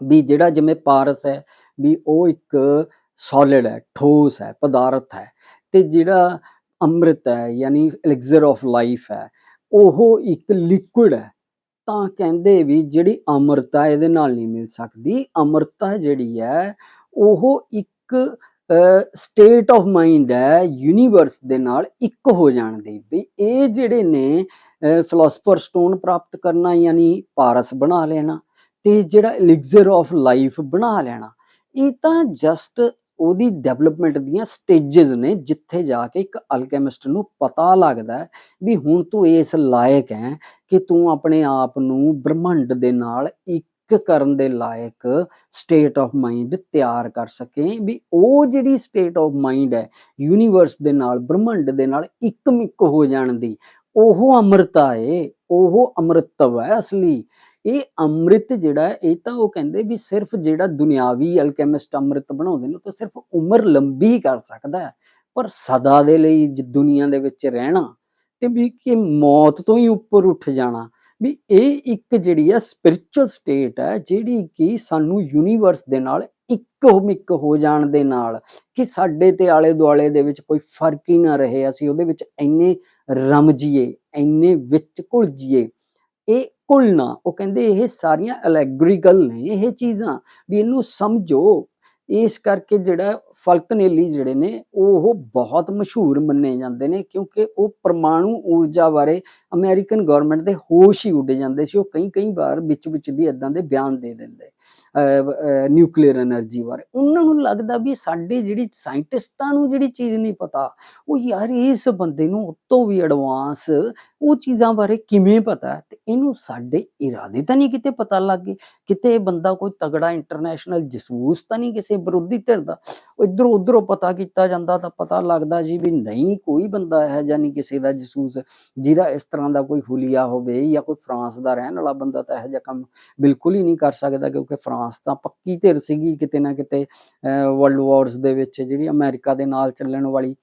S1: ਵੀ ਜਿਹੜਾ ਜਿਵੇਂ ਪਾਰਸ ਹੈ, ਵੀ ਉਹ ਇੱਕ ਸੋਲਿਡ ਹੈ, ਠੋਸ ਹੈ, ਪਦਾਰਥ ਹੈ ਤੇ ਜਿਹੜਾ ਅੰਮ੍ਰਿਤ ਹੈ, ਯਾਨੀ ਐਲਿਕਸਰ ਆਫ ਲਾਈਫ ਹੈ, ਉਹ ਇੱਕ ਲਿਕੁਇਡ ਹੈ, ਤਾਂ ਕਹਿੰਦੇ ਵੀ ਜਿਹੜੀ ਅਮਰਤਾ ਇਹਦੇ ਨਾਲ ਨਹੀਂ ਮਿਲ ਸਕਦੀ। ਅਮਰਤਾ ਜਿਹੜੀ ਹੈ, ਉਹ ਇੱਕ ਸਟੇਟ ਆਫ ਮਾਈਂਡ ਹੈ ਯੂਨੀਵਰਸ ਦੇ ਨਾਲ ਇੱਕ ਹੋ ਜਾਣ ਦੀ ਵੀ ਇਹ ਜਿਹੜੇ ਨੇ ਫਿਲਾਸਫਰ ਸਟੋਨ ਪ੍ਰਾਪਤ ਕਰਨਾ ਯਾਨੀ ਪਾਰਸ ਬਣਾ ਲੈਣਾ ਤੇ ਜਿਹੜਾ ਐਲਿਕਸਰ ਆਫ ਲਾਈਫ ਬਣਾ ਲੈਣਾ, ਇਹ ਤਾਂ ਜਸਟ ਉਹਦੀ ਡਿਵੈਲਪਮੈਂਟ ਦੀਆਂ ਸਟੇजेस ਨੇ ਜਿੱਥੇ ਜਾ ਕੇ ਇੱਕ ਅਲਕੈਮਿਸਟ ਨੂੰ ਪਤਾ ਲੱਗਦਾ ਹੈ ਵੀ ਹੁਣ ਤੂੰ ਇਸ ਲਾਇਕ ਹੈ ਕਿ ਤੂੰ ਆਪਣੇ ਆਪ ਨੂੰ ਬ੍ਰਹਮੰਡ ਦੇ ਨਾਲ ਇੱਕ ਇੱਕ ਕਰਨ ਦੇ ਲਾਇਕ ਸਟੇਟ ਆਫ ਮਾਈਂਡ ਤਿਆਰ ਕਰ ਸਕੇ ਵੀ ਉਹ ਜਿਹੜੀ ਸਟੇਟ ਆਫ ਮਾਈਂਡ ਹੈ ਯੂਨੀਵਰਸ ਦੇ ਨਾਲ, ਬ੍ਰਹਮੰਡ ਦੇ ਨਾਲ ਇੱਕਮਿੱਕ ਹੋ ਜਾਣ ਦੀ, ਉਹ ਅੰਮ੍ਰਿਤਾ ਏ ਉਹ ਅੰਮ੍ਰਿਤਵ ਹੈ ਅਸਲੀ। ਇਹ ਅੰਮ੍ਰਿਤ ਜਿਹੜਾ ਇਹ ਤਾਂ ਉਹ ਕਹਿੰਦੇ ਵੀ ਸਿਰਫ ਜਿਹੜਾ ਦੁਨਿਆਵੀ ਅਲਕੈਮਿਸਟ ਅੰਮ੍ਰਿਤ ਬਣਾਉਂਦੇ ਨੇ, ਉਹ ਤਾਂ ਸਿਰਫ ਉਮਰ ਲੰਬੀ ਕਰ ਸਕਦਾ ਹੈ, ਪਰ ਸਦਾ ਦੇ ਲਈ ਜ- ਦੁਨੀਆ ਦੇ ਵਿੱਚ ਰਹਿਣਾ ਤੇ ਵੀ ਕਿ ਮੌਤ ਤੋਂ ਹੀ ਉੱਪਰ ਉੱਠ ਜਾਣਾ ਵੀ ਇਹ ਇੱਕ ਜਿਹੜੀ ਆ ਸਪਿਰਚੁਅਲ ਸਟੇਟ ਹੈ ਜਿਹੜੀ ਕਿ ਸਾਨੂੰ ਯੂਨੀਵਰਸ ਦੇ ਨਾਲ ਇੱਕੋ ਮਿੱਕ ਹੋ ਜਾਣ ਦੇ ਨਾਲ ਕਿ ਸਾਡੇ ਤੇ ਆਲੇ ਦੁਆਲੇ ਦੇ ਵਿੱਚ ਕੋਈ ਫ਼ਰਕ ਹੀ ਨਾ ਰਹੇ, ਅਸੀਂ ਉਹਦੇ ਵਿੱਚ ਇੰਨੇ ਰਮ ਜੀਏ, ਇੰਨੇ ਵਿੱਚ ਘੁਲ ਜੀਏ। ਇਹ ਘੁਲਣਾ, ਉਹ ਕਹਿੰਦੇ ਇਹ ਸਾਰੀਆਂ ਅਲੈਗਰੀਕਲ ਨੇ ਇਹ ਚੀਜ਼ਾਂ ਵੀ ਇਹਨੂੰ ਸਮਝੋ ਇਸ ਕਰਕੇ ਜਿਹੜਾ ਫਲਕਨੇਲੀ ਜਿਹੜੇ ਨੇ, ਉਹ ਬਹੁਤ ਮਸ਼ਹੂਰ ਮੰਨੇ ਜਾਂਦੇ ਨੇ ਕਿਉਂਕਿ ਉਹ ਪਰਮਾਣੂ ਊਰਜਾ ਬਾਰੇ ਅਮਰੀਕਨ ਗਵਰਨਮੈਂਟ ਦੇ ਹੋਸ਼ ਹੀ ਉੱਡ ਜਾਂਦੇ ਸੀ, ਉਹ ਕਈ ਕਈ ਵਾਰ ਵਿੱਚ ਵਿੱਚ ਦੀ ਇਦਾਂ ਦੇ ਬਿਆਨ ਦੇ ਦਿੰਦੇ। ਨਿਊਕਲੀਅਰ એનર્ਜੀ ਬਾਰੇ। ਉਹਨਾਂ ਨੂੰ ਲੱਗਦਾ ਵੀ ਸਾਡੇ ਜਿਹੜੀ ਸਾਇੰਟਿਸਟਾਂ ਨੂੰ ਜਿਹੜੀ ਚੀਜ਼ ਨਹੀਂ ਪਤਾ, ਉਹ ਯਾਰ ਇਸ ਬੰਦੇ ਨੂੰ ਉਤੋਂ ਵੀ ਐਡਵਾਂਸ ਉਹ ਚੀਜ਼ਾਂ ਬਾਰੇ ਕਿਵੇਂ ਪਤਾ ਤੇ ਇਹਨੂੰ ਸਾਡੇ ਇਰਾਦੇ ਤਾਂ ਨਹੀਂ ਕਿਤੇ ਪਤਾ ਲੱਗ ਗਏ। ਕਿਤੇ ਬੰਦਾ ਕੋਈ ਤਗੜਾ ਇੰਟਰਨੈਸ਼ਨਲ ਜਸੂਸ ਤਾਂ ਨਹੀਂ ਕਿਸੇ ਵਿਰੋਧੀ ਧਿਰ ਦਾ। ਇਧਰੋਂ ਉਧਰੋਂ ਪਤਾ ਕੀਤਾ ਜਾਂਦਾ ਤਾਂ ਪਤਾ ਲੱਗਦਾ ਜੀ ਵੀ ਨਹੀਂ, ਕੋਈ ਬੰਦਾ ਹੈ ਜਾਂ ਨਹੀਂ ਕਿਸੇ ਦਾ ਜਸੂਸ। ਜਿਹਦਾ ਇਸ ਤਰ੍ਹਾਂ ਦਾ ਕੋਈ ਹੁਲੀਆ ਹੋਵੇ ਜਾਂ ਕੋਈ ਫਰਾਂਸ ਦਾ ਰਹਿਣ ਵਾਲਾ ਬੰਦਾ ਤਾਂ ਇਹ ਜਿਹਾ ਕੰਮ ਬਿਲਕੁਲ ਹੀ ਨਹੀਂ ਕਰ ਸਕਦਾ ਕਿਉਂਕਿ ਫਰਾਂਸ ਤਾਂ ਪੱਕੀ ਧਿਰ ਸੀਗੀ ਕਿਤੇ ਨਾ ਕਿਤੇ ਵਰਲਡ ਵਾਰਸ ਦੇ ਵਿੱਚ, ਜਿਹੜੀ ਅਮਰੀਕਾ ਦੇ ਨਾਲ ਚੱਲਣ ਵਾਲੀ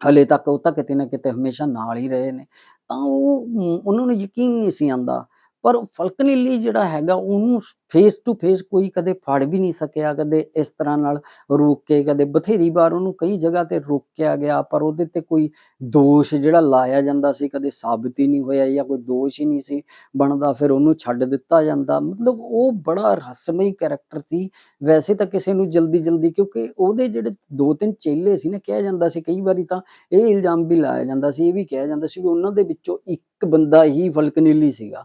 S1: ਹਲੇ ਤੱਕ ਉਹ ਤਾਂ ਕਿਤੇ ਨਾ ਕਿਤੇ ਹਮੇਸ਼ਾ ਨਾਲ ਹੀ ਰਹੇ ਨੇ। ਤਾਂ ਉਹ ਉਹਨਾਂ ਨੂੰ ਯਕੀਨ ਨਹੀਂ ਸੀ ਆਂਦਾ ਪਰ ਫਲਕਨੀਲੀ ਜਿਹੜਾ ਹੈਗਾ, ਉਹਨੂੰ ਫੇਸ ਟੂ ਫੇਸ ਕੋਈ ਕਦੇ ਫੜ ਵੀ ਨਹੀਂ ਸਕਿਆ, ਕਦੇ ਇਸ ਤਰ੍ਹਾਂ ਨਾਲ ਰੋਕ ਕੇ, ਕਦੇ ਬਥੇਰੀ ਵਾਰ ਉਹਨੂੰ ਕਈ ਜਗ੍ਹਾ ਤੇ ਰੋਕਿਆ ਗਿਆ, ਪਰ ਉਹਦੇ ਤੇ ਕੋਈ ਦੋਸ਼ ਜਿਹੜਾ ਲਾਇਆ ਜਾਂਦਾ ਸੀ, ਕਦੇ ਸਾਬਤ ਹੀ ਨਹੀਂ ਹੋਇਆ ਜਾਂ ਕੋਈ ਦੋਸ਼ ਹੀ ਨਹੀਂ ਸੀ ਬਣਦਾ, ਫਿਰ ਉਹਨੂੰ ਛੱਡ ਦਿੱਤਾ ਜਾਂਦਾ। ਮਤਲਬ ਉਹ ਬੜਾ ਰਹੱਸਮਈ ਕੈਰੈਕਟਰ ਸੀ। ਵੈਸੇ ਤਾਂ ਕਿਸੇ ਨੂੰ ਜਲਦੀ ਜਲਦੀ, ਕਿਉਂਕਿ ਉਹਦੇ ਜਿਹੜੇ ਦੋ ਤਿੰਨ ਚੇਲੇ ਸੀ ਨਾ, ਕਿਹਾ ਜਾਂਦਾ ਸੀ, ਕਈ ਵਾਰੀ ਤਾਂ ਇਹ ਇਲਜ਼ਾਮ ਵੀ ਲਾਇਆ ਜਾਂਦਾ ਸੀ, ਇਹ ਵੀ ਕਿਹਾ ਜਾਂਦਾ ਸੀ ਵੀ ਉਹਨਾਂ ਦੇ ਵਿੱਚੋਂ ਇੱਕ ਬੰਦਾ ਹੀ ਫਲਕਨੀਲੀ ਸੀਗਾ।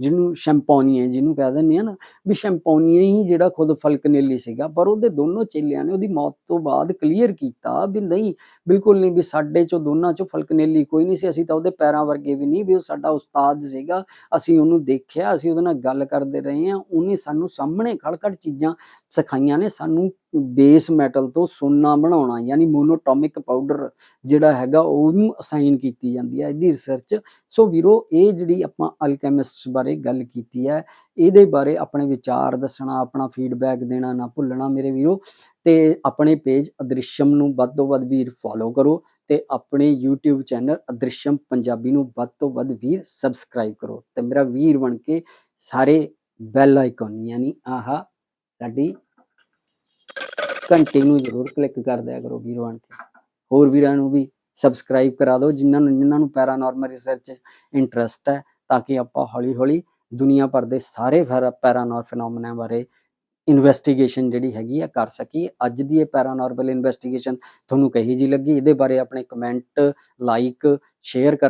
S1: ਜਿਹਨੂੰ ਸ਼ੈਂਪੋਨੀਏ ਜਿਹਨੂੰ ਕਹਿ ਦਿੰਦੇ ਆ ਨਾ, ਵੀ ਸ਼ੈਂਪੋਨੀਏ ਹੀ ਜਿਹੜਾ ਖੁਦ ਫਲਕਨੇਲੀ ਸੀਗਾ, ਪਰ ਉਹਦੇ ਦੋਨੋਂ ਚੇਲਿਆਂ ਨੇ ਉਹਦੀ ਮੌਤ ਤੋਂ ਬਾਅਦ ਕਲੀਅਰ ਕੀਤਾ ਵੀ ਨਹੀਂ, ਬਿਲਕੁਲ ਨਹੀਂ ਵੀ ਸਾਡੇ ਚੋਂ ਦੋਨਾਂ ਚੋਂ ਫਲਕਨੇਲੀ ਕੋਈ ਨਹੀਂ ਸੀ, ਅਸੀਂ ਤਾਂ ਉਹਦੇ ਪੈਰਾਂ ਵਰਗੇ ਵੀ ਨਹੀਂ, ਵੀ ਉਹ ਸਾਡਾ ਉਸਤਾਦ ਸੀਗਾ, ਅਸੀਂ ਉਹਨੂੰ ਦੇਖਿਆ, ਅਸੀਂ ਉਹਦੇ ਨਾਲ ਗੱਲ ਕਰਦੇ ਰਹੇ ਹਾਂ, ਉਹਨੇ ਸਾਨੂੰ ਸਾਹਮਣੇ ਖੜ-ਖੜ ਚੀਜ਼ਾਂ ਸਿਖਾਈਆਂ ਨੇ, ਸਾਨੂੰ ਬੇਸ ਮੈਟਲ ਤੋਂ ਸੋਨਾ ਬਣਾਉਣਾ, ਯਾਨੀ ਮੋਨੋਟੋਮਿਕ ਪਾਊਡਰ ਜਿਹੜਾ ਹੈਗਾ ਉਹਨੂੰ ਅਸਾਈਨ ਕੀਤੀ ਜਾਂਦੀ ਹੈ ਇਹਦੀ ਰਿਸਰਚ ਸੋ ਵੀਰੋ, ਇਹ ਜਿਹੜੀ ਆਪਾਂ ਅਲਕੈਮਿਸਟਸ ਬਾਰੇ ਗੱਲ ਕੀਤੀ ਹੈ, ਇਹਦੇ ਬਾਰੇ ਆਪਣੇ ਵਿਚਾਰ ਦੱਸਣਾ, ਆਪਣਾ ਫੀਡਬੈਕ ਦੇਣਾ, ਨਾ ਭੁੱਲਣਾ ਮੇਰੇ ਵੀਰੋ। ਤੇ ਆਪਣੇ ਪੇਜ ਅਦ੍ਰਿਸ਼ਮ ਨੂੰ ਵੱਧ ਤੋਂ ਵੱਧ ਵੀਰ ਫੋਲੋ ਕਰੋ ਤੇ ਆਪਣੇ YouTube ਚੈਨਲ ਅਦ੍ਰਿਸ਼ਮ ਪੰਜਾਬੀ ਨੂੰ ਵੱਧ ਤੋਂ ਵੱਧ ਵੀਰ ਸਬਸਕ੍ਰਾਈਬ ਕਰੋ। ਤੇ ਮੇਰਾ ਵੀਰ ਬਣ ਕੇ ਸਾਰੇ ਬੈਲ ਆਈਕਨ ਯਾਨੀ ਆਹਾ ਸਾਡੀ ਘੰਟੀ ਨੂੰ ਜ਼ਰੂਰ ਕਲਿੱਕ ਕਰ ਦਿਆ ਕਰੋ ਵੀਰ ਬਣ ਕੇ। ਹੋਰ ਵੀਰਾਂ ਨੂੰ ਵੀ ਸਬਸਕ੍ਰਾਈਬ ਕਰਾ ਦਿਓ, ਜਿਨ੍ਹਾਂ ਨੂੰ ਜਿਨ੍ਹਾਂ ਨੂੰ ਪੈਰਾਨੋਰਮਲ ਰਿਸਰਚ ਇੰਟਰਸਟ ਹੈ, ਤਾਂ ਕਿ ਆਪਾਂ ਹੌਲੀ ਹੌਲੀ ਦੁਨੀਆ ਭਰ ਦੇ ਸਾਰੇ ਪੈਰਾਨੋਰ ਫੈਨੋਮੈਨਾ ਬਾਰੇ ਇਨਵੈਸਟੀਗੇਸ਼ਨ ਜਿਹੜੀ ਹੈਗੀ ਆ ਕਰ ਸਕੀਏ। ਅੱਜ ਦੀ ਇਹ ਪੈਰਾਨੋਰਮਲ ਇਨਵੈਸਟੀਗੇਸ਼ਨ ਤੁਹਾਨੂੰ ਕਹੀ ਜੀ ਲੱਗੀ। ਇਹਦੇ ਬਾਰੇ ਆਪਣੇ ਕਮੈਂਟ ਲਾਈਕ ਸ਼ੇਅਰ ਕਰ